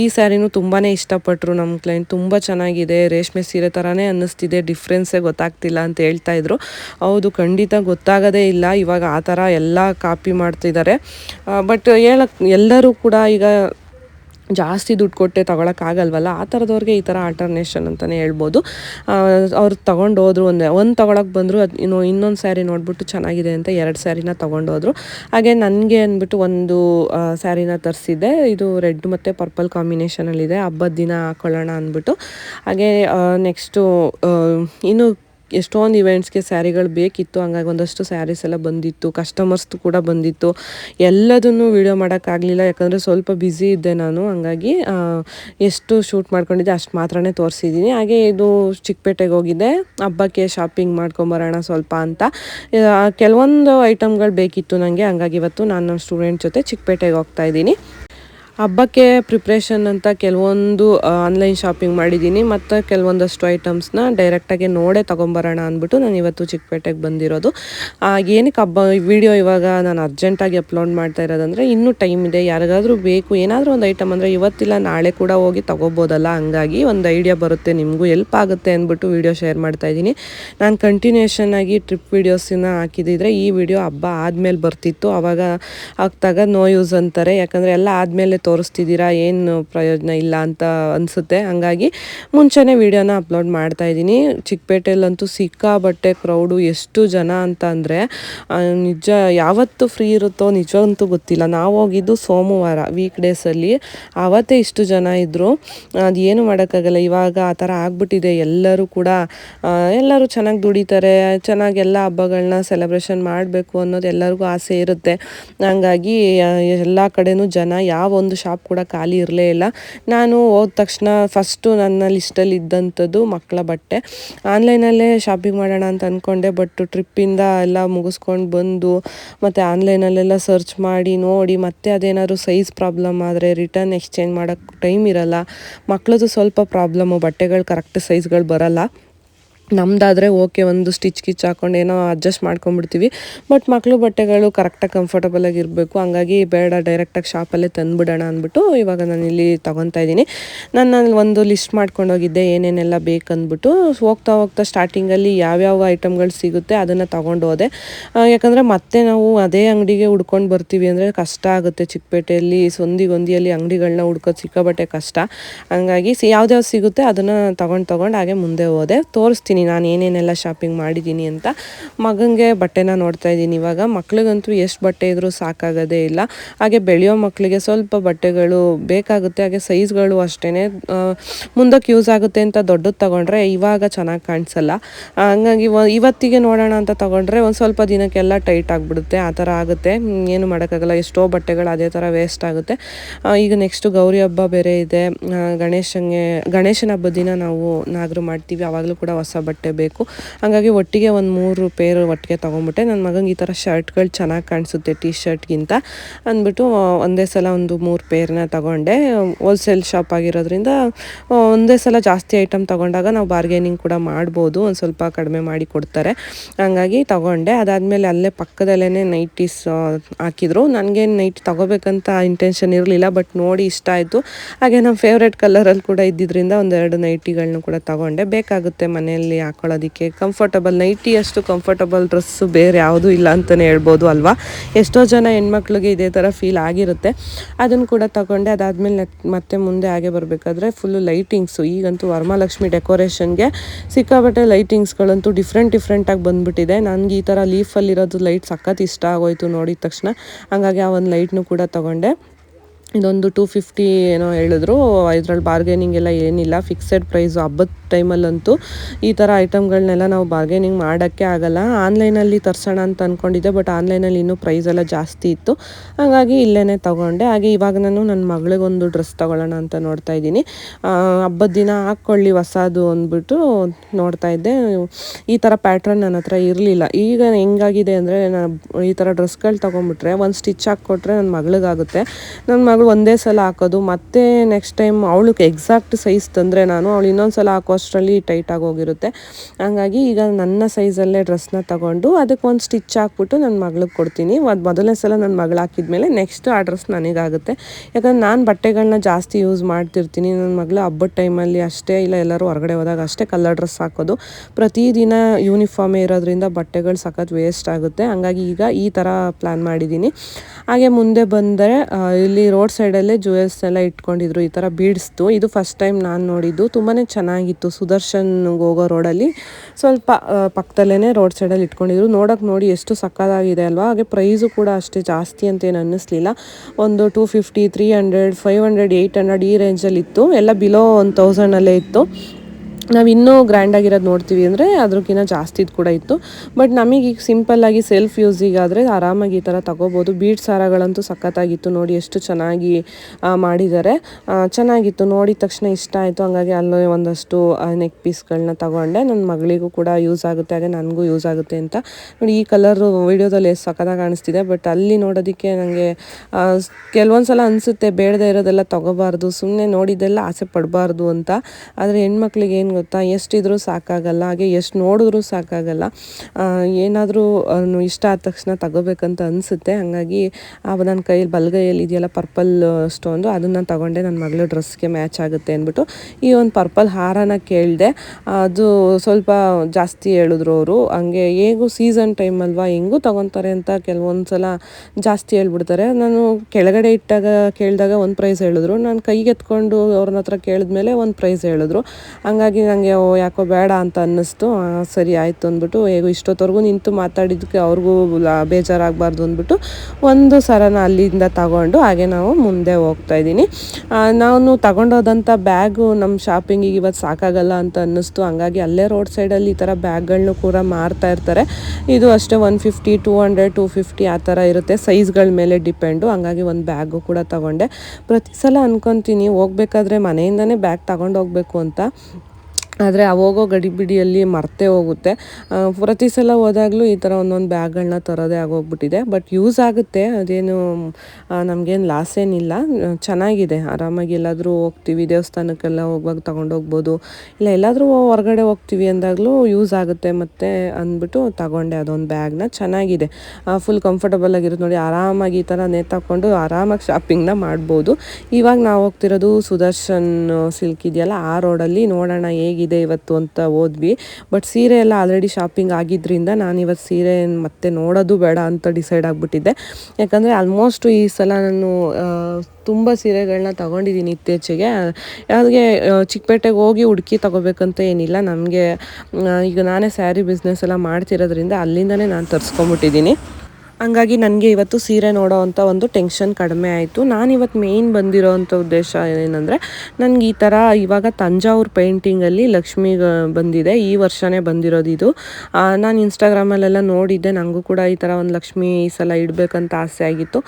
S1: ಈ ಸ್ಯಾರಿನೂ ತುಂಬಾ ಇಷ್ಟಪಟ್ಟರು ನಮ್ಮ ಕ್ಲೈಂಟ್ ತುಂಬ ಚೆನ್ನಾಗಿದೆ. ರೇಷ್ಮೆ ಸೀರೆ ಥರನೇ ಅನ್ನಿಸ್ತಿದೆ. ಡಿಫ್ರೆನ್ಸೇ ಗೊತ್ತಾಗ್ತಿಲ್ಲ ಅಂತ ಹೇಳ್ತಾ ಇದ್ರು. ಹೌದು, ಖಂಡಿತ ಗೊತ್ತಾಗೋದೇ ಇಲ್ಲ. ಇವಾಗ ಆ ಥರ ಎಲ್ಲ ಕಾಪಿ ಮಾಡ್ತಿದ್ದಾರೆ. ಬಟ್ ಹೇಳಕ್, ಎಲ್ಲರೂ ಕೂಡ ಈಗ ಜಾಸ್ತಿ ದುಡ್ಡು ಕೊಟ್ಟೆ ತೊಗೊಳಕ್ಕಾಗಲ್ವಲ್ಲ ಆ ಥರದವ್ರಿಗೆ ಈ ಥರ ಆಲ್ಟರ್ನೇಷನ್ ಅಂತಲೇ ಹೇಳ್ಬೋದು. ಅವ್ರು ತೊಗೊಂಡು ಹೋದ್ರು ಒಂದು ಒಂದು ತೊಗೊಳಕ್ಕೆ ಬಂದರು ಅದು ಇನ್ನು ಇನ್ನೊಂದು ಸ್ಯಾರಿ ನೋಡಿಬಿಟ್ಟು ಚೆನ್ನಾಗಿದೆ ಅಂತ ಎರಡು ಸ್ಯಾರಿನ ತೊಗೊಂಡೋದ್ರು ಹಾಗೆ ನನಗೆ ಅಂದ್ಬಿಟ್ಟು ಒಂದು ಸ್ಯಾರಿನ ತರಿಸಿದ್ದೆ. ಇದು ರೆಡ್ ಮತ್ತು ಪರ್ಪಲ್ ಕಾಂಬಿನೇಷನಲ್ಲಿದೆ ಹಬ್ಬದ ದಿನ ಹಾಕೊಳ್ಳೋಣ ಅಂದ್ಬಿಟ್ಟು ಹಾಗೆ ನೆಕ್ಸ್ಟು ಇನ್ನು ಎಷ್ಟೊಂದು ಇವೆಂಟ್ಸ್ಗೆ ಸ್ಯಾರಿಗಳು ಬೇಕಿತ್ತು, ಹಂಗಾಗಿ ಒಂದಷ್ಟು ಸ್ಯಾರೀಸ್ ಎಲ್ಲ ಬಂದಿತ್ತು ಕಸ್ಟಮರ್ಸ್ದು ಕೂಡ ಬಂದಿತ್ತು. ಎಲ್ಲದನ್ನು ವೀಡಿಯೋ ಮಾಡೋಕ್ಕಾಗಲಿಲ್ಲ ಯಾಕಂದರೆ ಸ್ವಲ್ಪ ಬ್ಯುಸಿ ಇದ್ದೆ ನಾನು, ಹಂಗಾಗಿ ಎಷ್ಟು ಶೂಟ್ ಮಾಡ್ಕೊಂಡಿದ್ದೆ ಅಷ್ಟು ಮಾತ್ರನೇ ತೋರಿಸಿದ್ದೀನಿ ಹಾಗೆ ಇದು ಚಿಕ್ಕಪೇಟೆಗೆ ಹೋಗಿದ್ದೆ, ಹಬ್ಬಕ್ಕೆ ಶಾಪಿಂಗ್ ಮಾಡ್ಕೊಂಬರೋಣ ಸ್ವಲ್ಪ ಅಂತ. ಕೆಲವೊಂದು ಐಟಮ್ಗಳು ಬೇಕಿತ್ತು ನನಗೆ ಹಂಗಾಗಿ ಇವತ್ತು ನಾನು ನಮ್ಮ ಸ್ಟೂಡೆಂಟ್ ಜೊತೆ ಚಿಕ್ಕಪೇಟೆಗೆ ಹೋಗ್ತಾ ಇದ್ದೀನಿ. ಹಬ್ಬಕ್ಕೆ ಪ್ರಿಪ್ರೇಷನ್ ಅಂತ ಕೆಲವೊಂದು ಆನ್ಲೈನ್ ಶಾಪಿಂಗ್ ಮಾಡಿದ್ದೀನಿ. ಮತ್ತು ಕೆಲವೊಂದಷ್ಟು ಐಟಮ್ಸ್ನ ಡೈರೆಕ್ಟಾಗಿ ನೋಡೇ ತೊಗೊಂಬರೋಣ ಅಂದ್ಬಿಟ್ಟು ನಾನು ಇವತ್ತು ಚಿಕ್ಕಪೇಟೆಗೆ ಬಂದಿರೋದು. ಏನಕ್ಕೆ ಹಬ್ಬ ವಿಡಿಯೋ ಇವಾಗ ನಾನು ಅರ್ಜೆಂಟಾಗಿ ಅಪ್ಲೋಡ್ ಮಾಡ್ತಾ ಇರೋದಂದರೆ ಇನ್ನೂ ಟೈಮ್ ಇದೆ. ಯಾರಿಗಾದರೂ ಬೇಕು, ಏನಾದರೂ ಒಂದು ಐಟಮ್ ಅಂದರೆ ಇವತ್ತಿಲ್ಲ, ನಾಳೆ ಕೂಡ ಹೋಗಿ ತೊಗೋಬೋದಲ್ಲ, ಹಂಗಾಗಿ ಒಂದು ಐಡಿಯಾ ಬರುತ್ತೆ, ನಿಮಗೂ ಎಲ್ಪ್ ಆಗುತ್ತೆ ಅಂದ್ಬಿಟ್ಟು ವಿಡಿಯೋ ಶೇರ್ ಮಾಡ್ತಾ ಇದ್ದೀನಿ. ನಾನು ಕಂಟಿನ್ಯೂಷನ್ ಆಗಿ ಟ್ರಿಪ್ ವೀಡಿಯೋಸನ್ನ ಹಾಕಿದಿದ್ರೆ ಈ ವಿಡಿಯೋ ಹಬ್ಬ ಆದಮೇಲೆ ಬರ್ತಿತ್ತು. ಆವಾಗ ಆಗ್ತಾಗ ನೋ ಯೂಸ್ ಅಂತಾರೆ. ಯಾಕಂದರೆ ಎಲ್ಲ ಆದಮೇಲೆ ತೋರಿಸ್ತಿದ್ದೀರಾ, ಏನು ಪ್ರಯೋಜನ ಇಲ್ಲ ಅಂತ ಅನಿಸುತ್ತೆ. ಹಂಗಾಗಿ ಮುಂಚೆನೇ ವಿಡಿಯೋನ ಅಪ್ಲೋಡ್ ಮಾಡ್ತಾ ಇದ್ದೀನಿ. ಚಿಕ್ಕಪೇಟೆಯಲ್ಲಂತೂ ಸಿಕ್ಕಾಬಟ್ಟೆ ಕ್ರೌಡು ಎಷ್ಟು ಜನ ಅಂತ ಅಂದರೆ ನಿಜ ಯಾವತ್ತು ಫ್ರೀ ಇರುತ್ತೋ ನಿಜವಂತೂ ಗೊತ್ತಿಲ್ಲ. ನಾವು ಹೋಗಿದ್ದು ಸೋಮವಾರ ವೀಕ್ ಡೇಸಲ್ಲಿ ಆವತ್ತೇ ಇಷ್ಟು ಜನ ಇದ್ದರು ಅದು ಏನು ಮಾಡೋಕ್ಕಾಗಲ್ಲ. ಇವಾಗ ಆ ಥರ ಆಗ್ಬಿಟ್ಟಿದೆ. ಎಲ್ಲರೂ ಕೂಡ ಎಲ್ಲರೂ ಚೆನ್ನಾಗಿ ದುಡಿತಾರೆ. ಚೆನ್ನಾಗಿ ಎಲ್ಲ ಹಬ್ಬಗಳನ್ನ ಸೆಲೆಬ್ರೇಷನ್ ಮಾಡಬೇಕು ಅನ್ನೋದು ಎಲ್ಲರಿಗೂ ಆಸೆ ಇರುತ್ತೆ. ಹಂಗಾಗಿ ಎಲ್ಲ ಕಡೆನೂ ಜನ ಯಾವ ಒಂದು ಶಾಪ್ ಕೂಡ ಖಾಲಿ ಇರಲೇ ಇಲ್ಲ. ನಾನು ಹೋದ ತಕ್ಷಣ ಫಸ್ಟು ನನ್ನ ಲಿಸ್ಟಲ್ಲಿ ಇದ್ದಂಥದ್ದು ಮಕ್ಕಳ ಬಟ್ಟೆ. ಆನ್ಲೈನಲ್ಲೇ ಶಾಪಿಂಗ್ ಮಾಡೋಣ ಅಂತ ಅಂದ್ಕೊಂಡೆ ಬಟ್ ಟ್ರಿಪ್ಪಿಂದ ಎಲ್ಲ ಮುಗಿಸ್ಕೊಂಡು ಬಂದು, ಮತ್ತು ಆನ್ಲೈನಲ್ಲೆಲ್ಲ ಸರ್ಚ್ ಮಾಡಿ, ನೋಡಿ, ಮತ್ತೆ ಅದೇನಾದ್ರು ಸೈಜ್ ಪ್ರಾಬ್ಲಮ್ ಆದರೆ ರಿಟರ್ನ್ ಎಕ್ಸ್ಚೇಂಜ್ ಮಾಡೋಕ್ಕೆ ಟೈಮ್ ಇರಲ್ಲ. ಮಕ್ಕಳದು ಸ್ವಲ್ಪ ಪ್ರಾಬ್ಲಮ್ಮು ಬಟ್ಟೆಗಳು ಕರೆಕ್ಟ್ ಸೈಜ್ಗಳು ಬರಲ್ಲ. ನಮ್ದಾದರೆ ಓಕೆ, ಒಂದು ಸ್ಟಿಚ್ ಕಿಚ್ ಹಾಕೊಂಡು ಏನೋ ಅಡ್ಜಸ್ಟ್ ಮಾಡ್ಕೊಂಡ್ಬಿಡ್ತೀವಿ. ಬಟ್ ಮಕ್ಕಳು ಬಟ್ಟೆಗಳು ಕರೆಕ್ಟಾಗಿ ಕಂಫರ್ಟಬಲಾಗಿ ಇರಬೇಕು. ಹಂಗಾಗಿ ಬೇಡ ಡೈರೆಕ್ಟಾಗಿ ಶಾಪಲ್ಲೇ ತಂದುಬಿಡೋಣ ಅಂದ್ಬಿಟ್ಟು ಇವಾಗ ನಾನು ಇಲ್ಲಿ ತೊಗೊತಾ ಇದ್ದೀನಿ. ನಾನು ಒಂದು ಲಿಸ್ಟ್ ಮಾಡ್ಕೊಂಡೋಗಿದ್ದೆ ಏನೇನೆಲ್ಲ ಬೇಕಂದ್ಬಿಟ್ಟು. ಹೋಗ್ತಾ ಹೋಗ್ತಾ ಸ್ಟಾರ್ಟಿಂಗಲ್ಲಿ ಯಾವ್ಯಾವ ಐಟಮ್ಗಳು ಸಿಗುತ್ತೆ ಅದನ್ನು ತೊಗೊಂಡು ಹೋದೆ. ಯಾಕಂದರೆ ಮತ್ತೆ ನಾವು ಅದೇ ಅಂಗಡಿಗೆ ಹುಡ್ಕೊಂಡು ಬರ್ತೀವಿ ಅಂದರೆ ಕಷ್ಟ ಆಗುತ್ತೆ. ಚಿಕ್ಕಪೇಟೆಯಲ್ಲಿ ಸೊಂದಿಗೊಂದಿಯಲ್ಲಿ ಅಂಗಡಿಗಳನ್ನ ಹುಡ್ಕೋದು ಸಿಕ್ಕಾಬಟ್ಟೆ ಕಷ್ಟ. ಹಂಗಾಗಿ ಸಿ, ಯಾವ್ದ್ಯಾವ್ದು ಸಿಗುತ್ತೆ ಅದನ್ನು ತೊಗೊಂಡು ತೊಗೊಂಡು ಹಾಗೆ ಮುಂದೆ ಹೋದೆ. ತೋರಿಸ್ತೀನಿ. ನಾನು ಏನೇನೆಲ್ಲ ಶಾಪಿಂಗ್ ಮಾಡಿದ್ದೀನಿ ಅಂತ. ಮಗನಿಗೆ ಬಟ್ಟೆನ ನೋಡ್ತಾ ಇದ್ದೀನಿ. ಇವಾಗ ಮಕ್ಳಿಗಂತೂ ಎಷ್ಟು ಬಟ್ಟೆ ಇದ್ರೂ ಸಾಕಾಗೋದೇ ಇಲ್ಲ. ಹಾಗೆ ಬೆಳೆಯೋ ಮಕ್ಕಳಿಗೆ ಸ್ವಲ್ಪ ಬಟ್ಟೆಗಳು ಬೇಕಾಗುತ್ತೆ. ಹಾಗೆ ಸೈಜ್ಗಳು ಅಷ್ಟೇ ಮುಂದಕ್ಕೆ ಯೂಸ್ ಆಗುತ್ತೆ ಅಂತ ದೊಡ್ಡದು ತಗೊಂಡ್ರೆ ಇವಾಗ ಚೆನ್ನಾಗಿ ಕಾಣಿಸಲ್ಲ. ಹಂಗಾಗಿ ಇವ- ಇವತ್ತಿಗೆ ನೋಡೋಣ ಅಂತ ತಗೊಂಡ್ರೆ ಒಂದು ಸ್ವಲ್ಪ ದಿನಕ್ಕೆಲ್ಲ ಟೈಟ್ ಆಗಿಬಿಡುತ್ತೆ. ಆ ಥರ ಆಗುತ್ತೆ. ಏನು ಮಾಡೋಕ್ಕಾಗಲ್ಲ. ಎಷ್ಟೋ ಬಟ್ಟೆಗಳು ಅದೇ ಥರ ವೇಸ್ಟ್ ಆಗುತ್ತೆ. ಈಗ ನೆಕ್ಸ್ಟು ಗೌರಿ ಹಬ್ಬ ಬೇರೆ ಇದೆ. ಗಣೇಶನಿಗೆ, ಗಣೇಶನ ಹಬ್ಬದ ದಿನ ನಾವು ನಾಗರು ಮಾಡ್ತೀವಿ. ಆವಾಗಲೂ ಕೂಡ ಹೊಸ ಬಟ್ಟೆ ಬೇಕು. ಹಾಗಾಗಿ ಒಟ್ಟಿಗೆ ಒಂದು ಮೂರು ಪೇರು ಒಟ್ಟಿಗೆ ತೊಗೊಂಬಿಟ್ಟೆ ನನ್ನ ಮಗಂಗೆ ಈ ಥರ ಶರ್ಟ್ಗಳು ಚೆನ್ನಾಗಿ ಕಾಣಿಸುತ್ತೆ ಟೀ ಶರ್ಟ್ಗಿಂತ ಅಂದ್ಬಿಟ್ಟು ಒಂದೇ ಸಲ ಒಂದು ಮೂರು ಪೇರ್ನ ತಗೊಂಡೆ. ಹೋಲ್ಸೇಲ್ ಶಾಪ್ ಆಗಿರೋದ್ರಿಂದ ಒಂದೇ ಸಲ ಜಾಸ್ತಿ ಐಟಮ್ ತಗೊಂಡಾಗ ನಾವು ಬಾರ್ಗೇನಿಂಗ್ ಕೂಡ ಮಾಡ್ಬೋದು. ಒಂದು ಸ್ವಲ್ಪ ಕಡಿಮೆ ಮಾಡಿ ಕೊಡ್ತಾರೆ. ಹಂಗಾಗಿ ತಗೊಂಡೆ. ಅದಾದಮೇಲೆ ಅಲ್ಲೇ ಪಕ್ಕದಲ್ಲೇ ನೈಟೀಸ್ ಹಾಕಿದ್ರು. ನನಗೆ ನೈಟ್ ತೊಗೋಬೇಕಂತ ಇಂಟೆನ್ಷನ್ ಇರಲಿಲ್ಲ ಬಟ್ ನೋಡಿ ಇಷ್ಟ ಆಯಿತು. ಹಾಗೆ ನಮ್ಮ ಫೇವ್ರೆಟ್ ಕಲರಲ್ಲಿ ಕೂಡ ಇದ್ದಿದ್ದರಿಂದ ಒಂದೆರಡು ನೈಟಿಗಳನ್ನೂ ಕೂಡ ತಗೊಂಡೆ. ಬೇಕಾಗುತ್ತೆ ಮನೆಯಲ್ಲಿ ಹಾಕೊಳ್ಳೋದಕ್ಕೆ ಕಂಫರ್ಟಬಲ್ ನೈಟಿ ಅಷ್ಟು ಕಂಫರ್ಟಬಲ್ ಡ್ರೆಸ್ಸು ಬೇರೆ ಯಾವುದೂ ಇಲ್ಲ ಅಂತಲೇ ಹೇಳ್ಬೋದು ಅಲ್ವಾ? ಎಷ್ಟೋ ಜನ ಹೆಣ್ಮಕ್ಳಿಗೆ ಇದೇ ಥರ ಫೀಲ್ ಆಗಿರುತ್ತೆ. ಅದನ್ನು ಕೂಡ ತಗೊಂಡೆ. ಅದಾದಮೇಲೆ ಮತ್ತೆ ಮುಂದೆ ಹಾಗೆ ಬರಬೇಕಾದ್ರೆ ಫುಲ್ಲು ಲೈಟಿಂಗ್ಸು ಈಗಂತೂ ವರಮಹಾಲಕ್ಷ್ಮಿ ಡೆಕೋರೇಷನ್ಗೆ ಸಿಕ್ಕಾಬಟ್ಟೆ ಲೈಟಿಂಗ್ಸ್ಗಳಂತೂ ಡಿಫ್ರೆಂಟ್ ಡಿಫ್ರೆಂಟಾಗಿ ಬಂದ್ಬಿಟ್ಟಿದೆ. ನನಗೆ ಈ ಥರ ಲೀಫಲ್ಲಿರೋದು ಲೈಟ್ ಸಖತ್ ಇಷ್ಟ ಆಗೋಯ್ತು ನೋಡಿದ ತಕ್ಷಣ. ಹಂಗಾಗಿ ಆ ಒಂದು ಲೈಟ್ನು ಕೂಡ ತಗೊಂಡೆ. ಇದೊಂದು ಟೂ ಫಿಫ್ಟಿ ಏನೋ ಹೇಳಿದ್ರು. ಇದ್ರಲ್ಲಿ ಬಾರ್ಗೇನಿಂಗ್ ಎಲ್ಲ ಏನಿಲ್ಲ. ಫಿಕ್ಸೆಡ್ ಪ್ರೈಸು ಹಬ್ಬದ ಟೈಮಲ್ಲಂತೂ ಈ ಥರ ಐಟಮ್ಗಳನ್ನೆಲ್ಲ ನಾವು ಬಾರ್ಗೇನಿಂಗ್ ಮಾಡೋಕ್ಕೆ ಆಗಲ್ಲ. ಆನ್ಲೈನಲ್ಲಿ ತರ್ಸೋಣ ಅಂತ ಅಂದ್ಕೊಂಡಿದ್ದೆ ಬಟ್ ಆನ್ಲೈನಲ್ಲಿ ಇನ್ನೂ ಪ್ರೈಸ್ ಎಲ್ಲ ಜಾಸ್ತಿ ಇತ್ತು. ಹಾಗಾಗಿ ಇಲ್ಲೇ ತಗೊಂಡೆ. ಹಾಗೆ ಇವಾಗ ನಾನು ನನ್ನ ಮಗಳಿಗೊಂದು ಡ್ರೆಸ್ ತೊಗೊಳ್ಳೋಣ ಅಂತ ನೋಡ್ತಾ ಇದ್ದೀನಿ. ಹಬ್ಬದ ದಿನ ಹಾಕ್ಕೊಳ್ಳಿ ಹೊಸದು ಅಂದ್ಬಿಟ್ಟು ನೋಡ್ತಾ ಇದ್ದೆ. ಈ ಥರ ಪ್ಯಾಟ್ರನ್ ನನ್ನ ಹತ್ರ ಇರಲಿಲ್ಲ. ಈಗ ಹೆಂಗಾಗಿದೆ ಅಂದರೆ ನಾನು ಈ ಥರ ಡ್ರೆಸ್ಗಳು ತೊಗೊಂಬಿಟ್ರೆ ಒಂದು ಸ್ಟಿಚ್ ಹಾಕ್ಕೊಟ್ರೆ ನನ್ನ ಮಗಳಿಗಾಗುತ್ತೆ. ನನ್ನ ಮಗಳು ಒಂದೇ ಸಲ ಹಾಕೋದು. ಮತ್ತೆ ನೆಕ್ಸ್ಟ್ ಟೈಮ್ ಅವಳಿಗೆ ಎಕ್ಸಾಕ್ಟ್ ಸೈಜ್ ತಂದರೆ ನಾನು, ಅವಳು ಇನ್ನೊಂದು ಸಲ ಹಾಕೋ ಅಷ್ಟರಲ್ಲಿ ಟೈಟಾಗಿ ಹೋಗಿರುತ್ತೆ. ಹಂಗಾಗಿ ಈಗ ನನ್ನ ಸೈಜಲ್ಲೇ ಡ್ರೆಸ್ನ ತಗೊಂಡು ಅದಕ್ಕೆ ಒಂದು ಸ್ಟಿಚ್ ಹಾಕ್ಬಿಟ್ಟು ನನ್ನ ಮಗಳಿಗೆ ಕೊಡ್ತೀನಿ. ಅದು ಮೊದಲನೇ ಸಲ ನನ್ನ ಮಗಳು ಹಾಕಿದ್ಮೇಲೆ ನೆಕ್ಸ್ಟ್ ಆ ಡ್ರೆಸ್ ನನಗಾಗುತ್ತೆ. ಯಾಕಂದ್ರೆ ನಾನು ಬಟ್ಟೆಗಳನ್ನ ಜಾಸ್ತಿ ಯೂಸ್ ಮಾಡ್ತಿರ್ತೀನಿ. ನನ್ನ ಮಗಳು ಹಬ್ಬದ ಟೈಮಲ್ಲಿ ಅಷ್ಟೇ ಇಲ್ಲ, ಎಲ್ಲರೂ ಹೊರಗಡೆ ಹೋದಾಗ ಅಷ್ಟೇ ಕಲರ್ ಡ್ರೆಸ್ ಹಾಕೋದು. ಪ್ರತಿದಿನ ಯೂನಿಫಾರ್ಮೇ ಇರೋದ್ರಿಂದ ಬಟ್ಟೆಗಳು ಸಖತ್ ವೇಸ್ಟ್ ಆಗುತ್ತೆ. ಹಾಗಾಗಿ ಈಗ ಈ ಥರ ಪ್ಲ್ಯಾನ್ ಮಾಡಿದ್ದೀನಿ ಹಾಗೆ ಮುಂದೆ ಬಂದರೆ ಇಲ್ಲಿ ರೋಡ್ ಸೈಡಲ್ಲೇ ಜುವೆಲ್ಸ್ ಎಲ್ಲ ಇಟ್ಕೊಂಡಿದ್ರು. ಈ ಥರ ಬೀಡ್ಸ್ತು ಇದು ಫಸ್ಟ್ ಟೈಮ್ ನಾನು ನೋಡಿದ್ದು. ತುಂಬಾ ಚೆನ್ನಾಗಿತ್ತು. ಸುದರ್ಶನ್ ಹೋಗೋ ರೋಡಲ್ಲಿ ಸ್ವಲ್ಪ ಪಕ್ಕದಲ್ಲೇ ರೋಡ್ ಸೈಡಲ್ಲಿ ಇಟ್ಕೊಂಡಿದ್ರು. ನೋಡೋಕೆ ನೋಡಿ ಎಷ್ಟು ಸಕ್ಕದಾಗಿದೆ ಅಲ್ವಾ? ಹಾಗೆ ಪ್ರೈಸು ಕೂಡ ಅಷ್ಟೇ ಜಾಸ್ತಿ ಅಂತೇನು ಅನ್ನಿಸ್ಲಿಲ್ಲ. ಒಂದು two fifty, three hundred, five hundred, eight hundred ಈ ರೇಂಜಲ್ಲಿ ಇತ್ತು. ಎಲ್ಲ ಬಿಲೋ ಒನ್ ತೌಸಂಡಲ್ಲೇ ಇತ್ತು. ನಾವು ಇನ್ನೂ ಗ್ರ್ಯಾಂಡಾಗಿರೋದು ನೋಡ್ತೀವಿ ಅಂದರೆ ಅದ್ರಕ್ಕಿಂತ ಜಾಸ್ತಿದು ಕೂಡ ಇತ್ತು. ಬಟ್ ನಮಗೆ ಈಗ ಸಿಂಪಲ್ಲಾಗಿ ಸೆಲ್ಫ್ ಯೂಸಿಗಾದರೆ ಆರಾಮಾಗಿ ಈ ಥರ ತಗೋಬೋದು. ಬೀಟ್ ಸಾರಗಳಂತೂ ಸಖತ್ತಾಗಿತ್ತು ನೋಡಿ ಎಷ್ಟು ಚೆನ್ನಾಗಿ ಮಾಡಿದ್ದಾರೆ ಚೆನ್ನಾಗಿತ್ತು. ನೋಡಿದ ತಕ್ಷಣ ಇಷ್ಟ ಆಯಿತು. ಹಂಗಾಗಿ ಅಲ್ಲೇ ಒಂದಷ್ಟು ನೆಕ್ ಪೀಸ್ಗಳನ್ನ ತಗೊಂಡೆ. ನನ್ನ ಮಗಳಿಗೂ ಕೂಡ ಯೂಸ್ ಆಗುತ್ತೆ. ಹಾಗೆ ನನಗೂ ಯೂಸ್ ಆಗುತ್ತೆ ಅಂತ. ನೋಡಿ, ಈ ಕಲರು ವೀಡಿಯೋದಲ್ಲಿ ಎಷ್ಟು ಸಖತ್ತಾಗಿ ಕಾಣಿಸ್ತಿದೆ. ಬಟ್ ಅಲ್ಲಿ ನೋಡೋದಕ್ಕೆ ನನಗೆ ಕೆಲವೊಂದು ಸಲ ಅನಿಸುತ್ತೆ. ಬೇಡದೇ ಇರೋದೆಲ್ಲ ತೊಗೋಬಾರ್ದು. ಸುಮ್ಮನೆ ನೋಡಿದ್ದೆಲ್ಲ ಆಸೆ ಪಡಬಾರ್ದು ಅಂತ. ಆದರೆ ಹೆಣ್ಮಕ್ಳಿಗೆ ಏನು ಗೊತ್ತಾ? ಎಷ್ಟಿದ್ರೂ ಸಾಕಾಗಲ್ಲ, ಹಾಗೆ ಎಷ್ಟು ನೋಡಿದ್ರೂ ಸಾಕಾಗಲ್ಲ. ಏನಾದರೂ ಇಷ್ಟ ಆದ ತಕ್ಷಣ ತಗೋಬೇಕಂತ ಅನಿಸುತ್ತೆ. ಹಾಗಾಗಿ ನನ್ನ ಕೈಯಲ್ಲಿ ಬಲಗೈಯಲ್ಲಿ ಇದೆಯಲ್ಲ ಪರ್ಪಲ್ ಸ್ಟೋನ್ದು, ಅದನ್ನು ತಗೊಂಡೆ. ನನ್ನ ಮಗಳು ಡ್ರೆಸ್ಗೆ ಮ್ಯಾಚ್ ಆಗುತ್ತೆ ಅಂದ್ಬಿಟ್ಟು ಈ ಒಂದು ಪರ್ಪಲ್ ಹಾರನ ಕೇಳಿದೆ. ಅದು ಸ್ವಲ್ಪ ಜಾಸ್ತಿ ಹೇಳಿದ್ರು ಅವರು. ಹಂಗೆ ಹೇಗೂ ಸೀಸನ್ ಟೈಮ್ ಅಲ್ವಾ, ಹೆಂಗೂ ತಗೊತಾರೆ ಅಂತ ಕೆಲವೊಂದು ಸಲ ಜಾಸ್ತಿ ಹೇಳ್ಬಿಡ್ತಾರೆ. ನಾನು ಕೆಳಗಡೆ ಇಟ್ಟಾಗ ಕೇಳಿದಾಗ ಒಂದು ಪ್ರೈಸ್ ಹೇಳಿದ್ರು. ನಾನು ಕೈಗೆತ್ಕೊಂಡು ಅವ್ರನ್ನ ಹತ್ರ ಕೇಳಿದ್ಮೇಲೆ ಒಂದು ಪ್ರೈಸ್ ಹೇಳಿದ್ರು. ಹಂಗಾಗಿ ನನಗೆ ಓ, ಯಾಕೋ ಬೇಡ ಅಂತ ಅನ್ನಿಸ್ತು. ಸರಿ, ಆಯಿತು ಅಂದ್ಬಿಟ್ಟು, ಹೇಗೋ ಇಷ್ಟೊತ್ತವರೆಗೂ ನಿಂತು ಮಾತಾಡಿದ್ದಕ್ಕೆ ಅವ್ರಿಗೂ ಬೇಜಾರಾಗಬಾರ್ದು ಅಂದ್ಬಿಟ್ಟು ಒಂದು ಸರನ ಅಲ್ಲಿಂದ ತಗೊಂಡು ಹಾಗೆ ನಾವು ಮುಂದೆ ಹೋಗ್ತಾ ಇದ್ದೀನಿ. ನಾನು ತಗೊಂಡೋದಂಥ ಬ್ಯಾಗು ನಮ್ಮ ಶಾಪಿಂಗಿಗೆ ಇವತ್ತು ಸಾಕಾಗಲ್ಲ ಅಂತ ಅನ್ನಿಸ್ತು. ಹಂಗಾಗಿ ಅಲ್ಲೇ ರೋಡ್ ಸೈಡಲ್ಲಿ ಈ ಥರ ಬ್ಯಾಗ್ಗಳನ್ನೂ ಕೂಡ ಮಾರ್ತಾ ಇರ್ತಾರೆ. ಇದು ಅಷ್ಟೇ one fifty, two hundred, two fifty ಆ ಥರ ಇರುತ್ತೆ. ಸೈಜ್ಗಳ ಮೇಲೆ ಡಿಪೆಂಡು. ಹಂಗಾಗಿ ಒಂದು ಬ್ಯಾಗು ಕೂಡ ತಗೊಂಡೆ. ಪ್ರತಿ ಸಲ ಅಂದ್ಕೊತೀನಿ ಹೋಗ್ಬೇಕಾದ್ರೆ ಮನೆಯಿಂದನೇ ಬ್ಯಾಗ್ ತಗೊಂಡು ಹೋಗ್ಬೇಕು ಅಂತ. ಆದರೆ ಆ ಹೋಗೋ ಗಡಿಬಿಡಿಯಲ್ಲಿ ಮರ್ತೇ ಹೋಗುತ್ತೆ. ಪ್ರತಿ ಸಲ ಹೋದಾಗಲೂ ಈ ಥರ ಒಂದೊಂದು ಬ್ಯಾಗ್ಗಳನ್ನ ತರೋದೇ ಆಗೋಗ್ಬಿಟ್ಟಿದೆ. ಬಟ್ ಯೂಸ್ ಆಗುತ್ತೆ. ಅದೇನು ನಮಗೇನು ಲಾಸ್ ಏನಿಲ್ಲ. ಚೆನ್ನಾಗಿದೆ. ಆರಾಮಾಗಿ ಎಲ್ಲಾದರೂ ಹೋಗ್ತೀವಿ. ದೇವಸ್ಥಾನಕ್ಕೆಲ್ಲ ಹೋಗುವಾಗ ತೊಗೊಂಡೋಗ್ಬೋದು. ಇಲ್ಲ, ಎಲ್ಲಾದರೂ ಹೊರಗಡೆ ಹೋಗ್ತೀವಿ ಅಂದಾಗಲೂ ಯೂಸ್ ಆಗುತ್ತೆ. ಮತ್ತು ಅಂದ್ಬಿಟ್ಟು ತಗೊಂಡೆ ಅದೊಂದು ಬ್ಯಾಗ್ನ. ಚೆನ್ನಾಗಿದೆ. ಫುಲ್ ಕಂಫರ್ಟಬಲ್ ಆಗಿರೋದು ನೋಡಿ, ಆರಾಮಾಗಿ ಈ ಥರ ನೇತಾಕೊಂಡು ಆರಾಮಾಗಿ ಶಾಪಿಂಗ್ನ ಮಾಡ್ಬೋದು. ಇವಾಗ ನಾವು ಹೋಗ್ತಿರೋದು ಸುದರ್ಶನ್ ಸಿಲ್ಕ್ ಇದೆಯಲ್ಲ, ಆ ರೋಡಲ್ಲಿ ನೋಡೋಣ ಹೇಗಿದೆ ಇವತ್ತು ಅಂತ ಹೋದ್ವಿ ಬಟ್ ಸೀರೆ ಎಲ್ಲ ಆಲ್ರೆಡಿ ಶಾಪಿಂಗ್ ಆಗಿದ್ದರಿಂದ ನಾನು ಇವತ್ತು ಸೀರೆ ಮತ್ತೆ ನೋಡೋದು ಬೇಡ ಅಂತ ಡಿಸೈಡ್ ಆಗಿಬಿಟ್ಟಿದ್ದೆ. ಯಾಕಂದರೆ ಆಲ್ಮೋಸ್ಟ್ ಈ ಸಲ ನಾನು ತುಂಬ ಸೀರೆಗಳನ್ನ ತಗೊಂಡಿದ್ದೀನಿ ಇತ್ತೀಚೆಗೆ. ಯಾವುದಕ್ಕೆ ಚಿಕ್ಕಪೇಟೆಗೆ ಹೋಗಿ ಹುಡುಕಿ ತಗೋಬೇಕಂತ ಏನಿಲ್ಲ. ನಮಗೆ ಈಗ ನಾನೇ ಸ್ಯಾರಿ ಬಿಸ್ನೆಸ್ ಎಲ್ಲ ಮಾಡ್ತಿರೋದ್ರಿಂದ ಅಲ್ಲಿಂದನೇ ನಾನು ತರಿಸ್ಕೊಂಬಿಟ್ಟಿದ್ದೀನಿ ಹಂಗಾಗಿ ನನಗೆ ಇವತ್ತು ಸೀರೆ ನೋಡೋ ಅಂಥ ಒಂದು ಟೆನ್ಷನ್ ಕಡಿಮೆ ಆಯಿತು. ನಾನು ಇವತ್ತು ಮೇಯ್ನ್ ಬಂದಿರೋ ಅಂಥ ಉದ್ದೇಶ ಏನಂದರೆ, ನನಗೆ ಈ ಥರ ಇವಾಗ ತಂಜಾವೂರು ಪೇಂಟಿಂಗಲ್ಲಿ ಲಕ್ಷ್ಮಿ ಬಂದಿದೆ. ಈ ವರ್ಷನೇ ಬಂದಿರೋದು ಇದು. ನಾನು ಇನ್ಸ್ಟಾಗ್ರಾಮಲ್ಲೆಲ್ಲ ನೋಡಿದ್ದೆ. ನನಗೂ ಕೂಡ ಈ ಥರ ಒಂದು ಲಕ್ಷ್ಮಿ ಈ ಸಲ ಇಡಬೇಕಂತ ಆಸೆ ಆಗಿತ್ತು.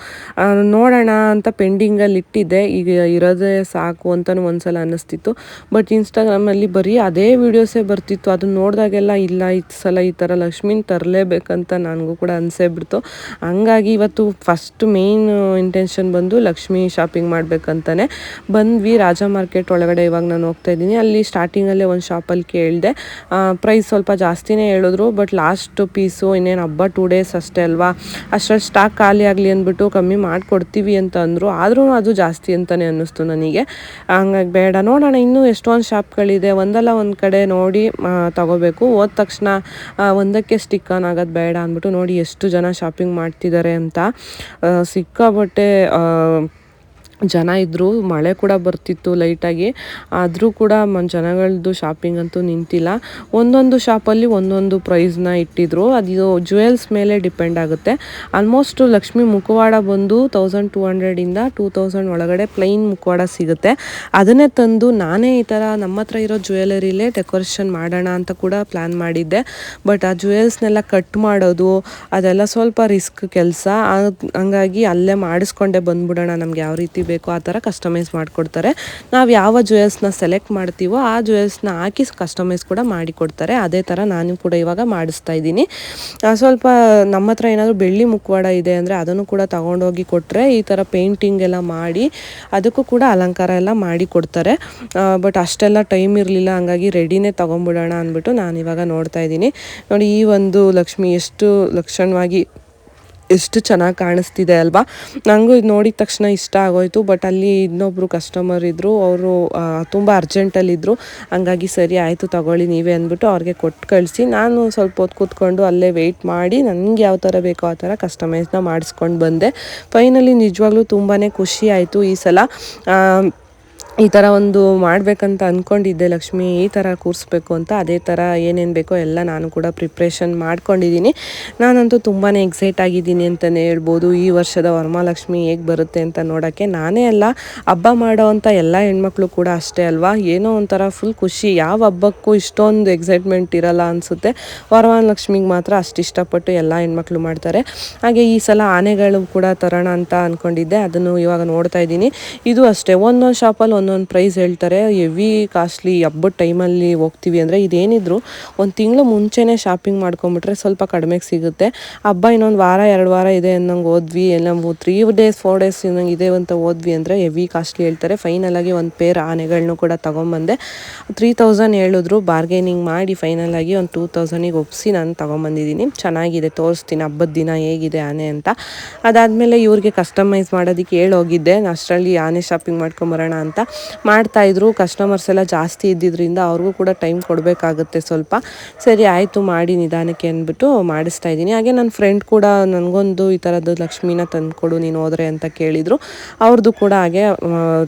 S1: ನೋಡೋಣ ಅಂತ ಪೆಂಡಿಂಗಲ್ಲಿ ಇಟ್ಟಿದ್ದೆ. ಈಗ ಇರೋದೇ ಸಾಕು ಅಂತಲೂ ಒಂದ್ಸಲ ಅನ್ನಿಸ್ತಿತ್ತು. ಬಟ್ ಇನ್ಸ್ಟಾಗ್ರಾಮಲ್ಲಿ ಬರೀ ಅದೇ ವೀಡಿಯೋಸೇ ಬರ್ತಿತ್ತು. ಅದನ್ನ ನೋಡಿದಾಗೆಲ್ಲ ಇಲ್ಲ, ಈ ಸಲ ಈ ಥರ ಲಕ್ಷ್ಮಿನ ತರಲೇಬೇಕಂತ ನನಗೂ ಕೂಡ ಅನಿಸೇ ಬಿಡ್ತು. ಹಂಗಾಗಿ ಇವತ್ತು ಫಸ್ಟ್ ಮೇಯ್ನ್ ಇಂಟೆನ್ಷನ್ ಬಂದು ಲಕ್ಷ್ಮಿ ಶಾಪಿಂಗ್ ಮಾಡಬೇಕಂತಾನೆ. ಬಂದ್ವಿ ರಾಜ ಮಾರ್ಕೆಟ್ ಒಳಗಡೆ ಇವಾಗ ನಾನು ಹೋಗ್ತಾ ಇದ್ದೀನಿ. ಅಲ್ಲಿ ಸ್ಟಾರ್ಟಿಂಗಲ್ಲೇ ಒಂದು ಶಾಪಲ್ಲಿ ಕೇಳಿದೆ. ಪ್ರೈಸ್ ಸ್ವಲ್ಪ ಜಾಸ್ತಿನೇ ಹೇಳಿದ್ರು ಬಟ್ ಲಾಸ್ಟ್ ಪೀಸು ಇನ್ನೇನು ಹಬ್ಬ ಟೂ ಡೇಸ್ ಅಷ್ಟೇ ಅಲ್ವಾ? ಅಷ್ಟರಲ್ಲಿ ಸ್ಟಾಕ್ ಖಾಲಿ ಆಗಲಿ ಅಂದ್ಬಿಟ್ಟು ಕಮ್ಮಿ ಮಾಡಿಕೊಡ್ತೀವಿ ಅಂತ ಅಂದರು. ಆದರೂ ಅದು ಜಾಸ್ತಿ ಅಂತಲೇ ಅನ್ನಿಸ್ತು ನನಗೆ. ಹಂಗಾಗಿ ಬೇಡ, ನೋಡೋಣ ಇನ್ನೂ ಎಷ್ಟೊಂದು ಶಾಪ್ಗಳಿದೆ ಒಂದಲ್ಲ ಒಂದು ಕಡೆ ನೋಡಿ ತಗೋಬೇಕು. ಹೋದ ತಕ್ಷಣ ಒಂದಕ್ಕೆ ಸ್ಟಿಕ್ ಆನ್ ಆಗೋದು ಬೇಡ ಅಂದ್ಬಿಟ್ಟು ನೋಡಿ ಎಷ್ಟು ಜನ ಶಾಪಿಂಗ್ ಮಾಡ್ತಿದ್ದಾರೆ ಅಂತ ಸಿಕ್ಕಾಪಟ್ಟೆ ಜನ ಇದ್ದರು ಮಳೆ ಕೂಡ ಬರ್ತಿತ್ತು ಲೈಟಾಗಿ ಆದರೂ ಕೂಡ ಮ ಜನಗಳದ್ದು ಶಾಪಿಂಗ್ ಅಂತೂ ನಿಂತಿಲ್ಲ. ಒಂದೊಂದು ಶಾಪಲ್ಲಿ ಒಂದೊಂದು ಪ್ರೈಸ್ನ ಇಟ್ಟಿದ್ರು. ಅದು ಜುವೆಲ್ಸ್ ಮೇಲೆ ಡಿಪೆಂಡ್ ಆಗುತ್ತೆ. ಆಲ್ಮೋಸ್ಟ್ ಲಕ್ಷ್ಮಿ ಮುಖವಾಡ ಬಂದು ತೌಸಂಡ್ ಟೂ ಹಂಡ್ರೆಡಿಂದ ಟೂ ತೌಸಂಡ್ ಒಳಗಡೆ ಪ್ಲೈನ್ ಮುಖವಾಡ ಸಿಗುತ್ತೆ. ಅದನ್ನೇ ತಂದು ನಾನೇ ಈ ಥರ ನಮ್ಮ ಹತ್ರ ಇರೋ ಜ್ಯುವೆಲರಿಲೇ ಡೆಕೋರೇಷನ್ ಮಾಡೋಣ ಅಂತ ಕೂಡ ಪ್ಲ್ಯಾನ್ ಮಾಡಿದ್ದೆ. ಬಟ್ ಆ ಜುವೆಲ್ಸ್ನೆಲ್ಲ ಕಟ್ ಮಾಡೋದು, ಅದೆಲ್ಲ ಸ್ವಲ್ಪ ರಿಸ್ಕ್ ಕೆಲಸ. ಹಂಗಾಗಿ ಅಲ್ಲೇ ಮಾಡಿಸ್ಕೊಂಡೆ ಬಂದ್ಬಿಡೋಣ ನಮ್ಗೆ ಯಾವ ರೀತಿ ಬೇಕೋ ಆ ಥರ ಕಸ್ಟಮೈಸ್ ಮಾಡಿಕೊಡ್ತಾರೆ. ನಾವು ಯಾವ ಜ್ಯುವೆಲ್ಸ್ನ ಸೆಲೆಕ್ಟ್ ಮಾಡ್ತೀವೋ ಆ ಜ್ಯುವೆಲ್ಸ್ನ ಹಾಕಿ ಕಸ್ಟಮೈಸ್ ಕೂಡ ಮಾಡಿಕೊಡ್ತಾರೆ. ಅದೇ ಥರ ನಾನು ಕೂಡ ಇವಾಗ ಮಾಡಿಸ್ತಾ ಇದ್ದೀನಿ. ಸ್ವಲ್ಪ ನಮ್ಮ ಹತ್ರ ಏನಾದರೂ ಬೆಳ್ಳಿ ಮುಖವಾಡ ಇದೆ ಅಂದರೆ ಅದನ್ನು ಕೂಡ ತಗೊಂಡೋಗಿ ಕೊಟ್ಟರೆ ಈ ಥರ ಪೇಂಟಿಂಗ್ ಎಲ್ಲ ಮಾಡಿ ಅದಕ್ಕೂ ಕೂಡ ಅಲಂಕಾರ ಎಲ್ಲ ಮಾಡಿಕೊಡ್ತಾರೆ. ಬಟ್ ಅಷ್ಟೆಲ್ಲ ಟೈಮ್ ಇರಲಿಲ್ಲ, ಹಂಗಾಗಿ ರೆಡಿನೇ ತೊಗೊಂಬಿಡೋಣ ಅಂದ್ಬಿಟ್ಟು ನಾನು ಇವಾಗ ನೋಡ್ತಾ ಇದ್ದೀನಿ. ನೋಡಿ ಈ ಒಂದು ಲಕ್ಷ್ಮಿ ಎಷ್ಟು ಲಕ್ಷಣವಾಗಿ ಎಷ್ಟು ಚೆನ್ನಾಗಿ ಕಾಣಿಸ್ತಿದೆ ಅಲ್ವಾ? ನನಗೂ ಇದು ನೋಡಿದ ತಕ್ಷಣ ಇಷ್ಟ ಆಗೋಯ್ತು ಬಟ್ ಅಲ್ಲಿ ಇನ್ನೊಬ್ಬರು ಕಸ್ಟಮರ್ ಇದ್ದರು ಅವರು ತುಂಬ ಅರ್ಜೆಂಟಲ್ಲಿದ್ದರು ಹಂಗಾಗಿ ಸರಿ, ಆಯಿತು ತಗೊಳ್ಳಿ ನೀವೇ ಅಂದ್ಬಿಟ್ಟು ಅವ್ರಿಗೆ ಕೊಟ್ಟು ಕಳಿಸಿ, ನಾನು ಸ್ವಲ್ಪ ಹೊತ್ತು ಕೂತ್ಕೊಂಡು ಅಲ್ಲೇ ವೆಯ್ಟ್ ಮಾಡಿ ನನಗೆ ಯಾವ ಥರ ಬೇಕೋ ಆ ಥರ ಕಸ್ಟಮೈಸ್ನ ಮಾಡಿಸ್ಕೊಂಡು ಬಂದೆ. ಫೈನಲಿ ನಿಜವಾಗ್ಲೂ ತುಂಬಾ ಖುಷಿ ಆಯಿತು ಈ ಸಲ. ಈ ಥರ ಒಂದು ಮಾಡಬೇಕಂತ ಅಂದ್ಕೊಂಡಿದ್ದೆ ಲಕ್ಷ್ಮಿ. ಈ ಥರ ಕೂರಿಸ್ಬೇಕು ಅಂತ, ಅದೇ ಥರ ಏನೇನು ಬೇಕೋ ಎಲ್ಲ ನಾನು ಕೂಡ ಪ್ರಿಪ್ರೇಷನ್ ಮಾಡ್ಕೊಂಡಿದ್ದೀನಿ. ನಾನಂತೂ ತುಂಬಾ ಎಕ್ಸೈಟ್ ಆಗಿದ್ದೀನಿ ಅಂತಲೇ ಹೇಳ್ಬೋದು. ಈ ವರ್ಷದ ವರಮಹಾಲಕ್ಷ್ಮಿ ಹೇಗೆ ಬರುತ್ತೆ ಅಂತ ನೋಡೋಕ್ಕೆ ನಾನೇ ಅಲ್ಲ, ಹಬ್ಬ ಮಾಡೋ ಅಂಥ ಎಲ್ಲ ಹೆಣ್ಮಕ್ಳು ಕೂಡ ಅಷ್ಟೇ ಅಲ್ವಾ? ಏನೋ ಒಂಥರ ಫುಲ್ ಖುಷಿ. ಯಾವ ಹಬ್ಬಕ್ಕೂ ಇಷ್ಟೊಂದು ಎಕ್ಸೈಟ್ಮೆಂಟ್ ಇರಲ್ಲ ಅನಿಸುತ್ತೆ. ವರಮಹಾಲಕ್ಷ್ಮಿಗೆ ಮಾತ್ರ ಅಷ್ಟು ಇಷ್ಟಪಟ್ಟು ಎಲ್ಲ ಹೆಣ್ಮಕ್ಳು ಮಾಡ್ತಾರೆ. ಹಾಗೆ ಈ ಸಲ ಆನೆಗಳು ಕೂಡ ತರೋಣ ಅಂತ ಅಂದ್ಕೊಂಡಿದ್ದೆ ಅದನ್ನು ಇವಾಗ ನೋಡ್ತಾ ಇದ್ದೀನಿ. ಇದು ಅಷ್ಟೇ. ಒಂದೊಂದು ಶಾಪಲ್ಲಿ ಒಂದೊಂದು ಪ್ರೈಸ್ ಹೇಳ್ತಾರೆ ಹೆವಿ ಕಾಸ್ಟ್ಲಿ ಹಬ್ಬದ ಟೈಮಲ್ಲಿ ಹೋಗ್ತೀವಿ ಅಂದರೆ ಇದೇನಿದ್ರು ಒಂದು ತಿಂಗಳು ಮುಂಚೆನೇ ಶಾಪಿಂಗ್ ಮಾಡ್ಕೊಂಬಿಟ್ರೆ ಸ್ವಲ್ಪ ಕಡಿಮೆಗೆ ಸಿಗುತ್ತೆ. ಹಬ್ಬ ಇನ್ನೊಂದು ವಾರ, ಎರಡು ವಾರ ಇದೆ ಅನ್ನಂಗೆ ಹೋದ್ವಿ, ಎಲ್ಲ ತ್ರೀ ಡೇಸ್ ಫೋರ್ ಡೇಸ್ ಇನ್ನಂಗೆ ಇದೆ ಅಂತ ಹೋದ್ವಿ ಅಂದರೆ ಹೆವಿ ಕಾಸ್ಟ್ಲಿ ಹೇಳ್ತಾರೆ. ಫೈನಲ್ ಆಗಿ ಒಂದು ಪೇರ್ ಆನೆಗಳನ್ನು ಕೂಡ ತೊಗೊಂಬಂದೆ. ತ್ರೀ ತೌಸಂಡ್ ಹೇಳಿದ್ರು ಬಾರ್ಗೇನಿಂಗ್ ಮಾಡಿ ಫೈನಲ್ ಆಗಿ ಒಂದು ಟೂ ತೌಸಂಡಿಗೆ ಒಪ್ಪಿಸಿ ನಾನು ತೊಗೊಂಬಂದಿದ್ದೀನಿ. ಚೆನ್ನಾಗಿದೆ, ತೋರಿಸ್ತೀನಿ, ಹಬ್ಬದ ದಿನ ಹೇಗಿದೆ ಆನೆ ಅಂತ. ಅದಾದಮೇಲೆ ಇವ್ರಿಗೆ ಕಸ್ಟಮೈಸ್ ಮಾಡೋದಕ್ಕೆ ಹೇಳೋಗಿದ್ದೆ. ಅಷ್ಟರಲ್ಲಿ ಆನೆ ಶಾಪಿಂಗ್ ಮಾಡ್ಕೊಂಬರೋಣ ಅಂತ. ಮಾಡ್ತಾಯಿದ್ರು ಕಸ್ಟಮರ್ಸ್ ಎಲ್ಲ ಜಾಸ್ತಿ ಇದ್ದಿದ್ದರಿಂದ ಅವ್ರಿಗೂ ಕೂಡ ಟೈಮ್ ಕೊಡಬೇಕಾಗುತ್ತೆ ಸ್ವಲ್ಪ. ಸರಿ, ಆಯಿತು ಮಾಡಿ ನಿಧಾನಕ್ಕೆ ಅಂದ್ಬಿಟ್ಟು ಮಾಡಿಸ್ತಾ ಇದ್ದೀನಿ. ಹಾಗೆ ನನ್ನ ಫ್ರೆಂಡ್ ಕೂಡ ನನಗೊಂದು ಈ ಥರದ್ದು ಲಕ್ಷ್ಮೀನ ತಂದುಕೊಡು, ನೀನು ಹೋದರೆ ಅಂತ ಕೇಳಿದರು. ಅವ್ರದ್ದು ಕೂಡ ಹಾಗೆ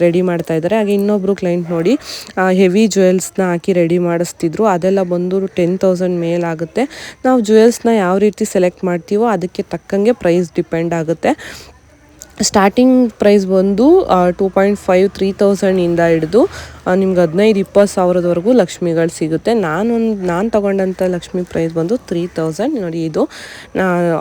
S1: ರೆಡಿ ಮಾಡ್ತಾ ಇದ್ದಾರೆ. ಹಾಗೆ ಇನ್ನೊಬ್ಬರು ಕ್ಲೈಂಟ್ ನೋಡಿ ಹೆವಿ ಜ್ಯುವೆಲ್ಸ್ನ ಹಾಕಿ ರೆಡಿ ಮಾಡಿಸ್ತಿದ್ರು. ಅದೆಲ್ಲ ಬಂದು ಟೆನ್ ತೌಸಂಡ್ ಮೇಲಾಗುತ್ತೆ ನಾವು ಜ್ಯುವೆಲ್ಸ್ನ ಯಾವ ರೀತಿ ಸೆಲೆಕ್ಟ್ ಮಾಡ್ತೀವೋ ಅದಕ್ಕೆ ತಕ್ಕಂಗೆ ಪ್ರೈಸ್ ಡಿಪೆಂಡ್ ಆಗುತ್ತೆ. ಸ್ಟಾರ್ಟಿಂಗ್ ಪ್ರೈಸ್ ಬಂದು ಟೂ ಪಾಯಿಂಟ್ ಫೈವ್ ತ್ರೀ ತೌಸಂಡಿಂದ ಹಿಡಿದು ನಿಮ್ಗೆ ಹದಿನೈದು, ಇಪ್ಪತ್ತು ಸಾವಿರದವರೆಗೂ ಲಕ್ಷ್ಮಿಗಳು ಸಿಗುತ್ತೆ. ನಾನೊಂದು, ನಾನು ತೊಗೊಂಡಂಥ ಲಕ್ಷ್ಮಿ ಪ್ರೈಸ್ ಬಂದು ತ್ರೀ ತೌಸಂಡ್ ನೋಡಿ ಇದು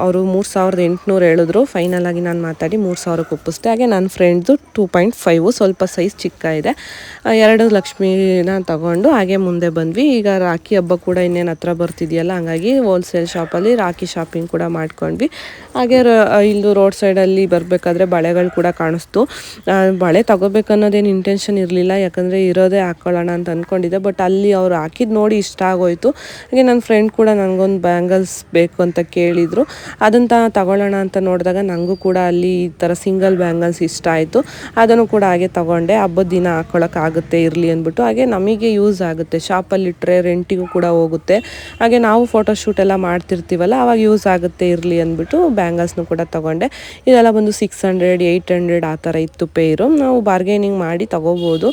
S1: ಅವರು ಮೂರು ಸಾವಿರದ ಎಂಟುನೂರು ಹೇಳಿದ್ರು. ಫೈನಲ್ ಆಗಿ ನಾನು ಮಾತಾಡಿ ಮೂರು ಸಾವಿರಕ್ಕೆ ಒಪ್ಪಿಸ್ದೆ. ಹಾಗೆ ನನ್ನ ಫ್ರೆಂಡ್ದು ಟೂ ಪಾಯಿಂಟ್ ಫೈವು ಸ್ವಲ್ಪ ಸೈಜ್ ಚಿಕ್ಕ ಇದೆ. ಎರಡು ಲಕ್ಷ್ಮಿನ ತಗೊಂಡು ಹಾಗೆ ಮುಂದೆ ಬಂದ್ವಿ. ಈಗ ರಾಖಿ ಹಬ್ಬ ಕೂಡ ಇನ್ನೇನು ಹತ್ರ ಬರ್ತಿದೆಯಲ್ಲ, ಹಂಗಾಗಿ ಹೋಲ್ಸೇಲ್ ಶಾಪಲ್ಲಿ ರಾಖಿ ಶಾಪಿಂಗ್ ಕೂಡ ಮಾಡ್ಕೊಂಡ್ವಿ. ಹಾಗೆ ಇಲ್ಲೂ ರೋಡ್ ಸೈಡಲ್ಲಿ ಬರಬೇಕಾದ್ರೆ ಬಳೆಗಳು ಕೂಡ ಕಾಣಿಸ್ತು. ಬಳೆ ತಗೋಬೇಕನ್ನೋದೇನು ಇಂಟೆನ್ಷನ್ ಇರಲಿಲ್ಲ, ಯಾಕಂದರೆ ಇರೋದೇ ಹಾಕ್ಕೊಳ್ಳೋಣ ಅಂತ ಅಂದ್ಕೊಂಡಿದ್ದೆ ಬಟ್ ಅಲ್ಲಿ ಅವ್ರು ಹಾಕಿದ್ದು ನೋಡಿ ಇಷ್ಟ ಆಗೋಯ್ತು. ಹಾಗೆ ನನ್ನ ಫ್ರೆಂಡ್ ಕೂಡ ನನಗೊಂದು ಬ್ಯಾಂಗಲ್ಸ್ ಬೇಕು ಅಂತ ಕೇಳಿದರು. ಅದನ್ನು ತಗೊಳ್ಳೋಣ ಅಂತ ನೋಡಿದಾಗ ನನಗೂ ಕೂಡ ಅಲ್ಲಿ ಈ ಥರ ಸಿಂಗಲ್ ಬ್ಯಾಂಗಲ್ಸ್ ಇಷ್ಟ ಆಯಿತು. ಅದನ್ನು ಕೂಡ ಹಾಗೆ ತಗೊಂಡೆ. ಹಬ್ಬದ ದಿನ ಹಾಕ್ಕೊಳ್ಳೋಕ್ಕಾಗುತ್ತೆ ಇರಲಿ ಅಂದ್ಬಿಟ್ಟು. ಹಾಗೆ ನಮಗೆ ಯೂಸ್ ಆಗುತ್ತೆ. ಶಾಪಲ್ಲಿಟ್ಟರೆ ರೆಂಟಿಗೂ ಕೂಡ ಹೋಗುತ್ತೆ. ಹಾಗೆ ನಾವು ಫೋಟೋಶೂಟ್ ಎಲ್ಲ ಮಾಡ್ತಿರ್ತೀವಲ್ಲ, ಅವಾಗ ಯೂಸ್ ಆಗುತ್ತೆ, ಇರಲಿ ಅಂದ್ಬಿಟ್ಟು ಬ್ಯಾಂಗಲ್ಸ್ನು ಕೂಡ ತಗೊಂಡೆ. ಇದೆಲ್ಲ ಬಂದು ಸಿಕ್ಸ್ ಏಯ್ಟ್ ಹಂಡ್ರೆಡ್ ಆ ಥರ ಇತ್ತು ಪೇರು ನಾವು ಬಾರ್ಗೇನಿಂಗ್ ಮಾಡಿ ತಗೋಬೋದು.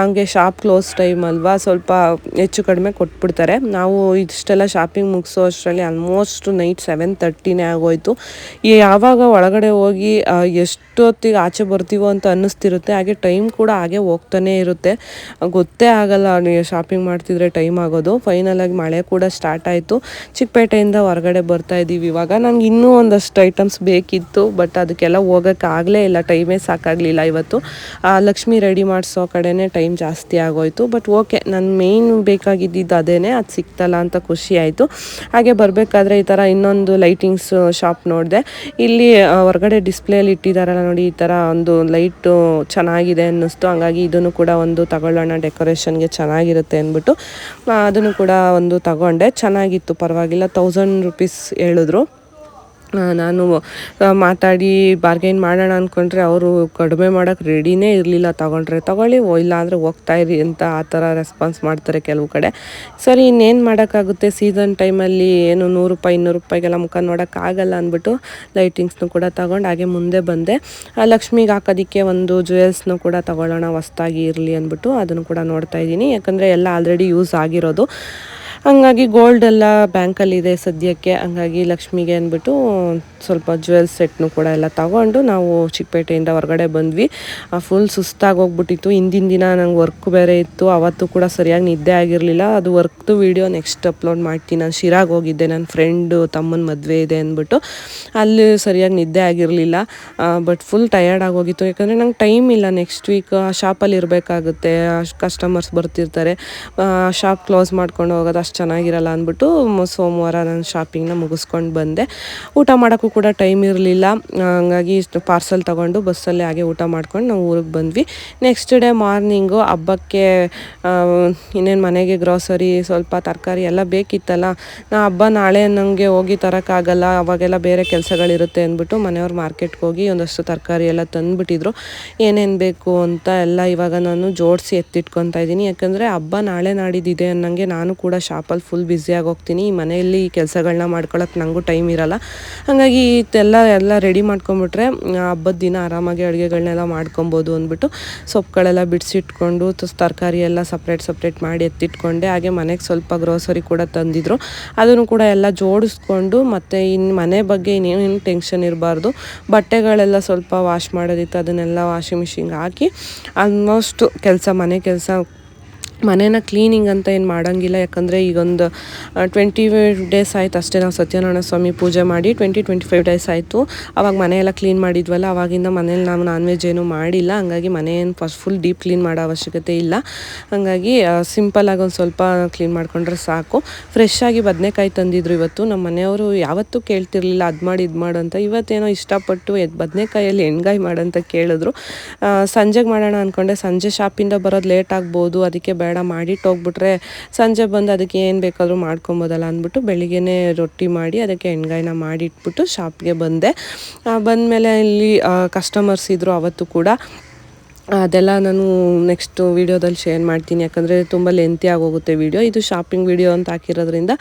S1: ಹಂಗೆ ಶಾಪ್ ಕ್ಲೋಸ್ ಟೈಮ್ ಅಲ್ವಾ, ಸ್ವಲ್ಪ ಹೆಚ್ಚು ಕಡಿಮೆ ಕೊಟ್ಬಿಡ್ತಾರೆ. ನಾವು ಇಷ್ಟೆಲ್ಲ ಶಾಪಿಂಗ್ ಮುಗಿಸೋ ಅಷ್ಟರಲ್ಲಿ ಆಲ್ಮೋಸ್ಟ್ ನೈಟ್ ಸೆವೆನ್ ತರ್ಟಿನೇ ಆಗೋಯ್ತು. ಯಾವಾಗ ಒಳಗಡೆ ಹೋಗಿ ಎಷ್ಟೊತ್ತಿಗೆ ಆಚೆ ಬರ್ತೀವೋ ಅಂತ ಅನ್ನಿಸ್ತಿರುತ್ತೆ. ಹಾಗೆ ಟೈಮ್ ಕೂಡ ಹಾಗೆ ಹೋಗ್ತಾನೆ ಇರುತ್ತೆ. ಗೊತ್ತೇ ಆಗಲ್ಲ ಶಾಪಿಂಗ್ ಮಾಡ್ತಿದ್ರೆ ಟೈಮ್ ಆಗೋದು. ಫೈನಲ್ ಆಗಿ ಮಳೆ ಕೂಡ ಸ್ಟಾರ್ಟ್ ಆಯಿತು. ಚಿಕ್ಕಪೇಟೆಯಿಂದ ಹೊರಗಡೆ ಬರ್ತಾ ಇದ್ದೀವಿ ಇವಾಗ. ನನಗೆ ಇನ್ನೂ ಒಂದಷ್ಟು ಐಟಮ್ಸ್ ಬೇಕಿತ್ತು ಬಟ್ ಅದಕ್ಕೆಲ್ಲ ಹೋಗೋಕ್ಕೆ ಆಗಲೇ ಇಲ್ಲ, ಟೈಮೇ ಸಾಕಾಗಲಿಲ್ಲ ಇವತ್ತು. ಲಕ್ಷ್ಮಿ ರೆಡಿ ಮಾಡಿಸೋ ಕಡೆನೇ ಟೈಮ್ ಜಾಸ್ತಿ ಆಗೋಯ್ತು. ಬಟ್ ಓಕೆ ನನ್ನ ಮೇಯ್ನ್ ಬೇಕಾಗಿದ್ದಿದ್ದು ಅದೇ ಅದು ಸಿಕ್ತಲ್ಲ ಅಂತ ಖುಷಿ ಆಯಿತು. ಹಾಗೆ ಬರಬೇಕಾದ್ರೆ ಈ ಥರ ಇನ್ನೊಂದು ಲೈಟಿಂಗ್ಸ್ ಶಾಪ್ ನೋಡಿದೆ. ಇಲ್ಲಿ ಹೊರಗಡೆ ಡಿಸ್ಪ್ಲೇಲಿ ಇಟ್ಟಿದ್ದಾರಲ್ಲ ನೋಡಿ, ಈ ಥರ ಒಂದು ಲೈಟು ಚೆನ್ನಾಗಿದೆ ಅನ್ನಿಸ್ತು. ಹಾಗಾಗಿ ಇದನ್ನು ಕೂಡ ಒಂದು ತಗೊಳ್ಳೋಣ ಡೆಕೋರೇಷನ್ಗೆ ಚೆನ್ನಾಗಿರುತ್ತೆ ಅಂದ್ಬಿಟ್ಟು ಅದನ್ನು ಕೂಡ ಒಂದು ತಗೊಂಡೆ. ಚೆನ್ನಾಗಿತ್ತು, ಪರವಾಗಿಲ್ಲ. ತೌಸಂಡ್ ರುಪೀಸ್ ಹೇಳಿದ್ರು. ನಾನು ಮಾತಾಡಿ ಬಾರ್ಗೈನ್ ಮಾಡೋಣ ಅಂದ್ಕೊಂಡ್ರೆ ಅವರು ಕಡಿಮೆ ಮಾಡೋಕ್ಕೆ ರೆಡಿನೇ ಇರಲಿಲ್ಲ. ತಗೊಂಡ್ರೆ ತಗೊಳ್ಳಿ, ಇಲ್ಲ ಅಂದರೆ ಹೋಗ್ತಾ ಇರಿ ಅಂತ ಆ ಥರ ರೆಸ್ಪಾನ್ಸ್ ಮಾಡ್ತಾರೆ ಕೆಲವು ಕಡೆ. ಸರಿ, ಇನ್ನೇನು ಮಾಡೋಕ್ಕಾಗುತ್ತೆ? ಸೀಸನ್ ಟೈಮಲ್ಲಿ ಏನು ನೂರು ರೂಪಾಯಿ, ಇನ್ನೂರು ರೂಪಾಯಿಗೆಲ್ಲ ಮುಖ ನೋಡೋಕ್ಕಾಗಲ್ಲ ಅಂದ್ಬಿಟ್ಟು ಲೈಟಿಂಗ್ಸ್ನು ಕೂಡ ತಗೊಂಡು ಹಾಗೆ ಮುಂದೆ ಬಂದೆ. ಲಕ್ಷ್ಮಿಗೆ ಹಾಕೋದಕ್ಕೆ ಒಂದು ಜುವೆಲ್ಸ್ನು ಕೂಡ ತಗೊಳ್ಳೋಣ, ಹೊಸ್ದಾಗಿ ಇರಲಿ ಅಂದ್ಬಿಟ್ಟು ಅದನ್ನು ಕೂಡ ನೋಡ್ತಾ ಇದ್ದೀನಿ. ಯಾಕಂದರೆ ಎಲ್ಲ ಆಲ್ರೆಡಿ ಯೂಸ್ ಆಗಿರೋದು. ಹಂಗಾಗಿ ಗೋಲ್ಡ್ ಎಲ್ಲ ಬ್ಯಾಂಕಲ್ಲಿದೆ ಸದ್ಯಕ್ಕೆ. ಹಂಗಾಗಿ ಲಕ್ಷ್ಮಿಗೆ ಅಂದ್ಬಿಟ್ಟು ಸ್ವಲ್ಪ ಜ್ಯುವೆಲ್ಸ್ ಸೆಟ್ನು ಕೂಡ ಎಲ್ಲ ತಗೊಂಡು ನಾವು ಚಿಕ್ಕಪೇಟೆಯಿಂದ ಹೊರಗಡೆ ಬಂದ್ವಿ. ಫುಲ್ ಸುಸ್ತಾಗಿ ಹೋಗ್ಬಿಟ್ಟಿತ್ತು ಹಿಂದಿನ ದಿನ ನಂಗೆ ವರ್ಕ್ ಬೇರೆ ಇತ್ತು. ಅವತ್ತು ಕೂಡ ಸರಿಯಾಗಿ ನಿದ್ದೆ ಆಗಿರಲಿಲ್ಲ. ಅದು ವರ್ಕ್ದು ವೀಡಿಯೋ ನೆಕ್ಸ್ಟ್ ಅಪ್ಲೋಡ್ ಮಾಡ್ತೀನಿ. ನಾನು ಶಿರಾಗ್ ಹೋಗಿದ್ದೆ. ನನ್ನ ಫ್ರೆಂಡು ತಮ್ಮನ ಮದುವೆ ಇದೆ ಅಂದ್ಬಿಟ್ಟು. ಅಲ್ಲಿ ಸರಿಯಾಗಿ ನಿದ್ದೆ ಆಗಿರಲಿಲ್ಲ. ಬಟ್ ಫುಲ್ ಟಯರ್ಡ್ ಆಗೋಗಿತ್ತು. ಯಾಕಂದರೆ ನಂಗೆ ಟೈಮ್ ಇಲ್ಲ ನೆಕ್ಸ್ಟ್ ವೀಕ್ ಆ ಶಾಪಲ್ಲಿ ಇರಬೇಕಾಗುತ್ತೆ. ಕಸ್ಟಮರ್ಸ್ ಬರ್ತಿರ್ತಾರೆ. ಶಾಪ್ ಕ್ಲೋಸ್ ಮಾಡ್ಕೊಂಡು ಹೋಗೋದು. ಅಷ್ಟು ಚೆನ್ನಾಗಿರಲ್ಲ ಅಂದ್ಬಿಟ್ಟು ಸೋಮವಾರ ನಾನು ಶಾಪಿಂಗ್ನ ಮುಗಿಸ್ಕೊಂಡು ಬಂದೆ. ಊಟ ಮಾಡೋಕ್ಕೂ ಕೂಡ ಟೈಮ್ ಇರಲಿಲ್ಲ. ಹಂಗಾಗಿ ಪಾರ್ಸಲ್ ತೊಗೊಂಡು ಬಸ್ಸಲ್ಲಿ ಹಾಗೆ ಊಟ ಮಾಡ್ಕೊಂಡು ನಾವು ಊರಿಗೆ ಬಂದ್ವಿ. ನೆಕ್ಸ್ಟ್ ಡೇ ಮಾರ್ನಿಂಗು ಹಬ್ಬಕ್ಕೆ ಇನ್ನೇನು ಮನೆಗೆ ಗ್ರೋಸರಿ ಸ್ವಲ್ಪ ತರಕಾರಿ ಎಲ್ಲ ಬೇಕಿತ್ತಲ್ಲ, ನಾ ಹಬ್ಬ ನಾಳೆ ನನಗೆ ಹೋಗಿ ತರೋಕ್ಕಾಗಲ್ಲ, ಅವಾಗೆಲ್ಲ ಬೇರೆ ಕೆಲಸಗಳಿರುತ್ತೆ ಅಂದ್ಬಿಟ್ಟು ಮನೆಯವ್ರು ಮಾರ್ಕೆಟ್ಗೆ ಹೋಗಿ ಒಂದಷ್ಟು ತರಕಾರಿ ಎಲ್ಲ ತಂದುಬಿಟ್ಟಿದ್ರು. ಏನೇನು ಬೇಕು ಅಂತ ಎಲ್ಲ ಇವಾಗ ನಾನು ಜೋಡಿಸಿ ಎತ್ತಿಟ್ಕೊತಾ ಇದ್ದೀನಿ. ಯಾಕಂದರೆ ಹಬ್ಬ ನಾಳೆ ನಾಡಿದ್ದಿದೆ ಅನ್ನಂಗೆ ನಾನು ಕೂಡ ಶಾಪ್ ಶಾಪಲ್ಲಿ ಫುಲ್ ಬ್ಯುಸಿಯಾಗಿ ಹೋಗ್ತೀನಿ ಈ ಮನೆಯಲ್ಲಿ ಕೆಲಸಗಳನ್ನ ಮಾಡ್ಕೊಳಕ್ಕೆ ನನಗೂ ಟೈಮ್ ಇರಲ್ಲ. ಹಾಗಾಗಿ ಇದೆಲ್ಲ, ಎಲ್ಲ ರೆಡಿ ಮಾಡ್ಕೊಂಬಿಟ್ರೆ ಹಬ್ಬದ ದಿನ ಆರಾಮಾಗಿ ಅಡುಗೆಗಳನ್ನೆಲ್ಲ ಮಾಡ್ಕೊಬೋದು ಅಂದ್ಬಿಟ್ಟು ಸೊಪ್ಪುಗಳೆಲ್ಲ ಬಿಡಿಸಿಟ್ಕೊಂಡು ತರಕಾರಿ ಎಲ್ಲ ಸಪ್ರೇಟ್ ಸಪ್ರೇಟ್ ಮಾಡಿ ಎತ್ತಿಟ್ಕೊಂಡೆ, ಹಾಗೆ ಮನೆಗೆ ಸ್ವಲ್ಪ ಗ್ರೋಸರಿ ಕೂಡ ತಂದಿದ್ರು. ಅದನ್ನು ಕೂಡ ಎಲ್ಲ ಜೋಡಿಸ್ಕೊಂಡು, ಮತ್ತು ಇನ್ನು ಮನೆ ಬಗ್ಗೆ ಇನ್ನೇನು ಟೆನ್ಷನ್ ಇರಬಾರ್ದು. ಬಟ್ಟೆಗಳೆಲ್ಲ ಸ್ವಲ್ಪ ವಾಶ್ ಮಾಡೋದಿತ್ತು, ಅದನ್ನೆಲ್ಲ ವಾಷಿಂಗ್ ಮಿಷಿನ್ಗೆ ಹಾಕಿ ಆಲ್ಮೋಸ್ಟ್ ಕೆಲಸ, ಮನೆ ಕೆಲಸ ಮನೇನ ಕ್ಲೀನಿಂಗ್ ಅಂತ ಏನು ಮಾಡೋಂಗಿಲ್ಲ. ಯಾಕಂದರೆ ಈಗೊಂದು ಟ್ವೆಂಟಿ ಡೇಸ್ ಆಯ್ತು ಅಷ್ಟೇ ನಾವು ಸತ್ಯನಾರಾಯಣ ಸ್ವಾಮಿ ಪೂಜೆ ಮಾಡಿ ಟ್ವೆಂಟಿ ಟ್ವೆಂಟಿ ಫೈವ್ ಡೇಸ್ ಆಯಿತು. ಅವಾಗ ಮನೆಯೆಲ್ಲ ಕ್ಲೀನ್ ಮಾಡಿದ್ವಲ್ಲ, ಅವಾಗಿಂದ ಮನೇಲಿ ನಾವು ನಾನ್ ವೆಜ್ ಏನೂ ಮಾಡಿಲ್ಲ. ಹಂಗಾಗಿ ಮನೆಯನ್ನು ಫಸ್ಟ್ ಫುಲ್ ಡೀಪ್ ಕ್ಲೀನ್ ಮಾಡೋ ಅವಶ್ಯಕತೆ ಇಲ್ಲ. ಹಾಗಾಗಿ ಸಿಂಪಲಾಗಿ ಒಂದು ಸ್ವಲ್ಪ ಕ್ಲೀನ್ ಮಾಡಿಕೊಂಡ್ರೆ ಸಾಕು. ಫ್ರೆಶ್ ಆಗಿ ಬದನೆಕಾಯಿ ತಂದಿದ್ರು ಇವತ್ತು. ನಮ್ಮ ಮನೆಯವರು ಯಾವತ್ತೂ ಕೇಳ್ತಿರ್ಲಿಲ್ಲ, ಅದು ಮಾಡಿ, ಇದು ಮಾಡು ಅಂತ. ಇವತ್ತೇನೋ ಇಷ್ಟಪಟ್ಟು ಎದ್, ಬದನೆಕಾಯಲ್ಲಿ ಎಣ್ಗಾಯಿ ಮಾಡಂತ ಕೇಳಿದ್ರು. ಸಂಜೆಗೆ ಮಾಡೋಣ ಅಂದ್ಕೊಂಡೆ ಸಂಜೆ ಶಾಪಿಂದ ಬರೋದು ಲೇಟ್ ಆಗ್ಬೋದು. ಅದಕ್ಕೆ ಬೇಡ ಮಾಡಿಟ್ಟು ಹೋಗ್ಬಿಟ್ರೆ ಸಂಜೆ ಬಂದು ಅದಕ್ಕೆ ಏನು ಬೇಕಾದರೂ ಮಾಡ್ಕೊಬೋದಲ್ಲ ಅಂದ್ಬಿಟ್ಟು ಬೆಳಿಗ್ಗೆನೇ ರೊಟ್ಟಿ ಮಾಡಿ ಅದಕ್ಕೆ ಎಣ್ಗಾಯಿನ ಮಾಡಿಟ್ಬಿಟ್ಟು ಶಾಪ್ಗೆ ಬಂದೆ. ಬಂದಮೇಲೆ ಇಲ್ಲಿ ಕಸ್ಟಮರ್ಸ್ ಇದ್ದರು ಅವತ್ತು ಕೂಡ. ಅದೆಲ್ಲ ನಾನು ನೆಕ್ಸ್ಟ್ ವೀಡಿಯೋದಲ್ಲಿ ಶೇರ್ ಮಾಡ್ತೀನಿ. ಯಾಕಂದರೆ ತುಂಬ ಲೆಂತಿ ಆಗೋಗುತ್ತೆ ವೀಡಿಯೋ ಇದು ಶಾಪಿಂಗ್ ವೀಡಿಯೋ ಅಂತ ಹಾಕಿರೋದ್ರಿಂದ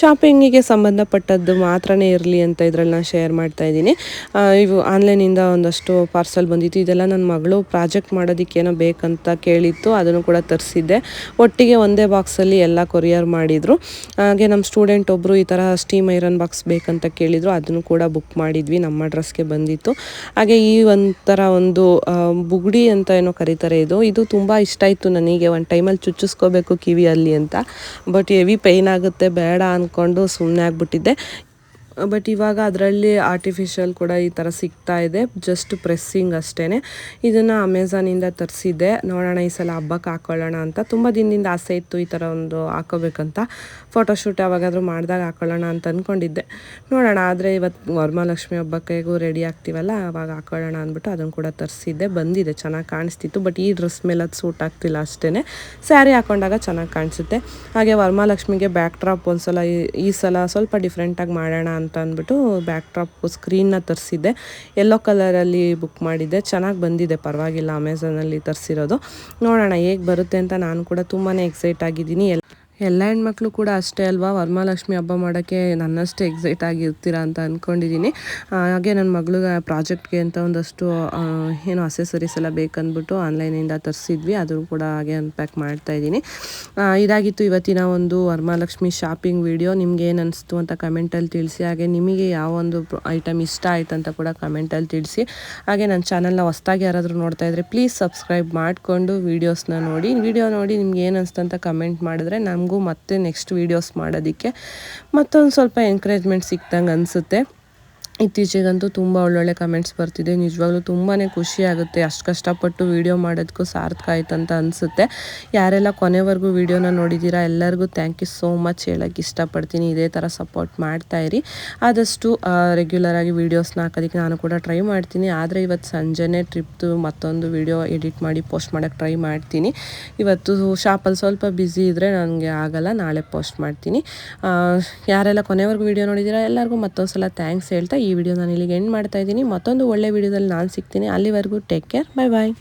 S1: ಶಾಪಿಂಗಿಗೆ ಸಂಬಂಧಪಟ್ಟದ್ದು ಮಾತ್ರನೇ ಇರಲಿ ಅಂತ ಇದರಲ್ಲಿ ನಾನು ಶೇರ್ ಮಾಡ್ತಾ ಇದ್ದೀನಿ. ಇವು ಆನ್ಲೈನಿಂದ ಒಂದಷ್ಟು ಪಾರ್ಸಲ್ ಬಂದಿತ್ತು. ಇದೆಲ್ಲ ನನ್ನ ಮಗಳು ಪ್ರಾಜೆಕ್ಟ್ ಮಾಡೋದಕ್ಕೆ ಏನೋ ಬೇಕಂತ ಕೇಳಿತ್ತು. ಅದನ್ನು ಕೂಡ ತರಿಸಿದ್ದೆ. ಒಟ್ಟಿಗೆ ಒಂದೇ ಬಾಕ್ಸಲ್ಲಿ ಎಲ್ಲ ಕೊರಿಯರ್ ಮಾಡಿದರು. ಹಾಗೆ ನಮ್ಮ ಸ್ಟೂಡೆಂಟ್ ಒಬ್ಬರು ಈ ಥರ ಸ್ಟೀಮ್ ಐರನ್ ಬಾಕ್ಸ್ ಬೇಕಂತ ಕೇಳಿದರು. ಅದನ್ನು ಕೂಡ ಬುಕ್ ಮಾಡಿದ್ವಿ. ನಮ್ಮ ಅಡ್ರೆಸ್ಗೆ ಬಂದಿತ್ತು. ಹಾಗೆ ಈ ಒಂಥರ ಒಂದು ಬುಗುಡಿ ಅಂತ ಏನೋ ಕರೀತಾರೆ ಇದು. ಇದು ತುಂಬ ಇಷ್ಟ ಇತ್ತು ನನಗೆ. ಒಂದು ಟೈಮಲ್ಲಿ ಚುಚ್ಚಿಸ್ಕೋಬೇಕು ಕಿವಿಯಲ್ಲಿ ಅಂತ. ಬಟ್ ಹೆವಿ ಪೈನ್ ಆಗುತ್ತೆ, ಬೇಡ ಅಂದ್ಕೊಂಡು ಸುಮ್ಮನೆ ಆಗ್ಬಿಟ್ಟಿದ್ದೆ. ಬಟ್ ಇವಾಗ ಅದರಲ್ಲಿ ಆರ್ಟಿಫಿಷಿಯಲ್ ಕೂಡ ಈ ಥರ ಸಿಗ್ತಾ ಇದೆ. ಜಸ್ಟ್ ಪ್ರೆಸ್ಸಿಂಗ್ ಅಷ್ಟೇ ಇದನ್ನು ಅಮೆಝಾನಿಂದ ತರಿಸಿದ್ದೆ. ನೋಡೋಣ ಈ ಸಲ ಹಬ್ಬಕ್ಕೆ ಹಾಕೊಳ್ಳೋಣ ಅಂತ. ತುಂಬ ದಿನದಿಂದ ಆಸೆ ಇತ್ತು ಈ ಥರ ಒಂದು ಹಾಕೋಬೇಕಂತ. ಫೋಟೋಶೂಟ್ ಯಾವಾಗಾದರೂ ಮಾಡಿದಾಗ ಹಾಕೊಳ್ಳೋಣ ಅಂತ ಅಂದ್ಕೊಂಡಿದ್ದೆ ನೋಡೋಣ, ಆದರೆ ಇವತ್ತು ವರಮಹಾಲಕ್ಷ್ಮಿ ಹಬ್ಬಕ್ಕೆಗೂ ರೆಡಿ ಆಗ್ತೀವಲ್ಲ, ಅವಾಗ ಹಾಕೊಳ್ಳೋಣ ಅಂದ್ಬಿಟ್ಟು ಅದನ್ನು ಕೂಡ ತರಿಸಿದ್ದೆ. ಬಂದಿದೆ, ಚೆನ್ನಾಗಿ ಕಾಣಿಸ್ತಿತ್ತು. ಬಟ್ ಈ ಡ್ರೆಸ್ ಮೇಲೆ ಅದು ಸೂಟ್ ಆಗ್ತಿಲ್ಲ ಅಷ್ಟೇ ಸ್ಯಾರಿ ಹಾಕೊಂಡಾಗ ಚೆನ್ನಾಗಿ ಕಾಣಿಸುತ್ತೆ. ಹಾಗೆ ವರಮಹಾಲಕ್ಷ್ಮಿಗೆ ಬ್ಯಾಕ್ ಡ್ರಾಪ್ ಒಂದ್ಸಲ ಈ- ಈ ಸಲ ಸ್ವಲ್ಪ ಡಿಫ್ರೆಂಟಾಗಿ ಮಾಡೋಣ ಅಂತ ಅಂದ್ಬಿಟ್ಟು ಬ್ಯಾಕ್ ಡ್ರಾಪ್ ಸ್ಕ್ರೀನ್ನ ತರಿಸಿದ್ದೆ. ಎಲ್ಲೋ ಕಲರಲ್ಲಿ ಬುಕ್ ಮಾಡಿದ್ದೆ. ಚೆನ್ನಾಗಿ ಬಂದಿದೆ. ಪರವಾಗಿಲ್ಲ ಅಮೆಝಾನಲ್ಲಿ ತರಿಸಿರೋದು. ನೋಡೋಣ ಹೇಗೆ ಬರುತ್ತೆ ಅಂತ ನಾನು ಕೂಡ ತುಂಬಾ ಎಕ್ಸೈಟ್ ಆಗಿದ್ದೀನಿ. ಎಲ್ ಎಲ್ಲ ಹೆಣ್ಮಕ್ಳು ಕೂಡ ಅಷ್ಟೇ ಅಲ್ವಾ? ವರಮಹಾಲಕ್ಷ್ಮಿ ಹಬ್ಬ ಮಾಡೋಕ್ಕೆ ನನ್ನಷ್ಟೇ ಎಕ್ಸೈಟ್ ಆಗಿರ್ತೀರಾ ಅಂತ ಅಂದ್ಕೊಂಡಿದ್ದೀನಿ ಹಾಗೆ ನನ್ನ ಮಗಳಿಗೆ ಪ್ರಾಜೆಕ್ಟ್ಗೆ ಅಂತ ಒಂದಷ್ಟು ಏನು ಅಸೆಸರೀಸ್ ಎಲ್ಲ ಬೇಕಂದ್ಬಿಟ್ಟು ಆನ್ಲೈನಿಂದ ತರಿಸಿದ್ವಿ. ಅದನ್ನು ಕೂಡ ಹಾಗೆ ಅನ್ಪ್ಯಾಕ್ ಮಾಡ್ತಾ ಇದ್ದೀನಿ. ಇದಾಗಿತ್ತು ಇವತ್ತಿನ ಒಂದು ವರಮಹಾಲಕ್ಷ್ಮಿ ಶಾಪಿಂಗ್ ವಿಡಿಯೋ ನಿಮ್ಗೆ ಏನು ಅನಿಸ್ತು ಅಂತ ಕಮೆಂಟಲ್ಲಿ ತಿಳಿಸಿ. ಹಾಗೆ ನಿಮಗೆ ಯಾವ ಒಂದು ಐಟಮ್ ಇಷ್ಟ ಆಯ್ತು ಅಂತ ಕೂಡ ಕಮೆಂಟಲ್ಲಿ ತಿಳಿಸಿ. ಹಾಗೆ ನನ್ನ ಚಾನಲ್ನ ಹೊಸ್ದಾಗಿ ಯಾರಾದರೂ ನೋಡ್ತಾ ಇದ್ದರೆ ಪ್ಲೀಸ್ ಸಬ್ಸ್ಕ್ರೈಬ್ ಮಾಡಿಕೊಂಡು ವೀಡಿಯೋಸ್ನ ನೋಡಿ. ವಿಡಿಯೋ ನೋಡಿ ನಿಮ್ಗೆ ಏನು ಅನಿಸ್ತು ಅಂತ ಕಮೆಂಟ್ ಮಾಡಿದ್ರೆ ನಮಗೂ ಮತ್ತೆ ನೆಕ್ಸ್ಟ್ ವೀಡಿಯೋಸ್ ಮಾಡೋದಕ್ಕೆ ಮತ್ತೊಂದು ಸ್ವಲ್ಪ ಎಂಕರೇಜ್ಮೆಂಟ್ ಸಿಕ್ದಂಗೆ ಅನಿಸುತ್ತೆ. ಇತ್ತೀಚೆಗಂತೂ ತುಂಬ ಒಳ್ಳೊಳ್ಳೆ ಕಮೆಂಟ್ಸ್ ಬರ್ತಿದೆ. ನಿಜವಾಗ್ಲೂ ತುಂಬಾ ಖುಷಿ ಆಗುತ್ತೆ ಅಷ್ಟು ಕಷ್ಟಪಟ್ಟು ವೀಡಿಯೋ ಮಾಡೋದಕ್ಕೂ ಸಾರ್ಥಕ ಆಯ್ತು ಅಂತ ಅನಿಸುತ್ತೆ. ಯಾರೆಲ್ಲ ಕೊನೆವರೆಗೂ ವೀಡಿಯೋನ ನೋಡಿದ್ದೀರಾ ಎಲ್ಲರಿಗೂ ಥ್ಯಾಂಕ್ ಯು ಸೋ ಮಚ್ ಹೇಳೋಕ್ಕೆ ಇಷ್ಟಪಡ್ತೀನಿ. ಇದೇ ಥರ ಸಪೋರ್ಟ್ ಮಾಡ್ತಾ ಇರಿ. ಆದಷ್ಟು ರೆಗ್ಯುಲರ್ ಆಗಿ ವೀಡಿಯೋಸ್ನ ಹಾಕೋದಕ್ಕೆ ನಾನು ಕೂಡ ಟ್ರೈ ಮಾಡ್ತೀನಿ. ಆದರೆ ಇವತ್ತು ಸಂಜೆನೇ ಟ್ರಿಪ್ದು ಮತ್ತೊಂದು ವೀಡಿಯೋ ಎಡಿಟ್ ಮಾಡಿ ಪೋಸ್ಟ್ ಮಾಡೋಕ್ಕೆ ಟ್ರೈ ಮಾಡ್ತೀನಿ. ಇವತ್ತು ಶಾಪಲ್ಲಿ ಸ್ವಲ್ಪ ಬ್ಯುಸಿ ಇದ್ದರೆ ನನಗೆ ಆಗಲ್ಲ, ನಾಳೆ ಪೋಸ್ಟ್ ಮಾಡ್ತೀನಿ. ಯಾರೆಲ್ಲ ಕೊನೆವರೆಗೂ ವೀಡಿಯೋ ನೋಡಿದ್ದೀರಾ ಎಲ್ಲರಿಗೂ ಮತ್ತೊಂದು ಸಲ ಥ್ಯಾಂಕ್ಸ್ ಹೇಳ್ತಾ ಈ ವಿಡಿಯೋ ನಾನು ಇಲ್ಲಿಗೆ ಎಂಡ್ ಮಾಡ್ತಾ ಇದ್ದೀನಿ. ಮತ್ತೊಂದು ಒಳ್ಳೆ ವಿಡಿಯೋದಲ್ಲಿ ನಾನು ಸಿಗ್ತೀನಿ. ಅಲ್ಲಿವರೆಗೂ ಟೇಕ್ ಕೇರ್ ಬಾಯ್ ಬಾಯ್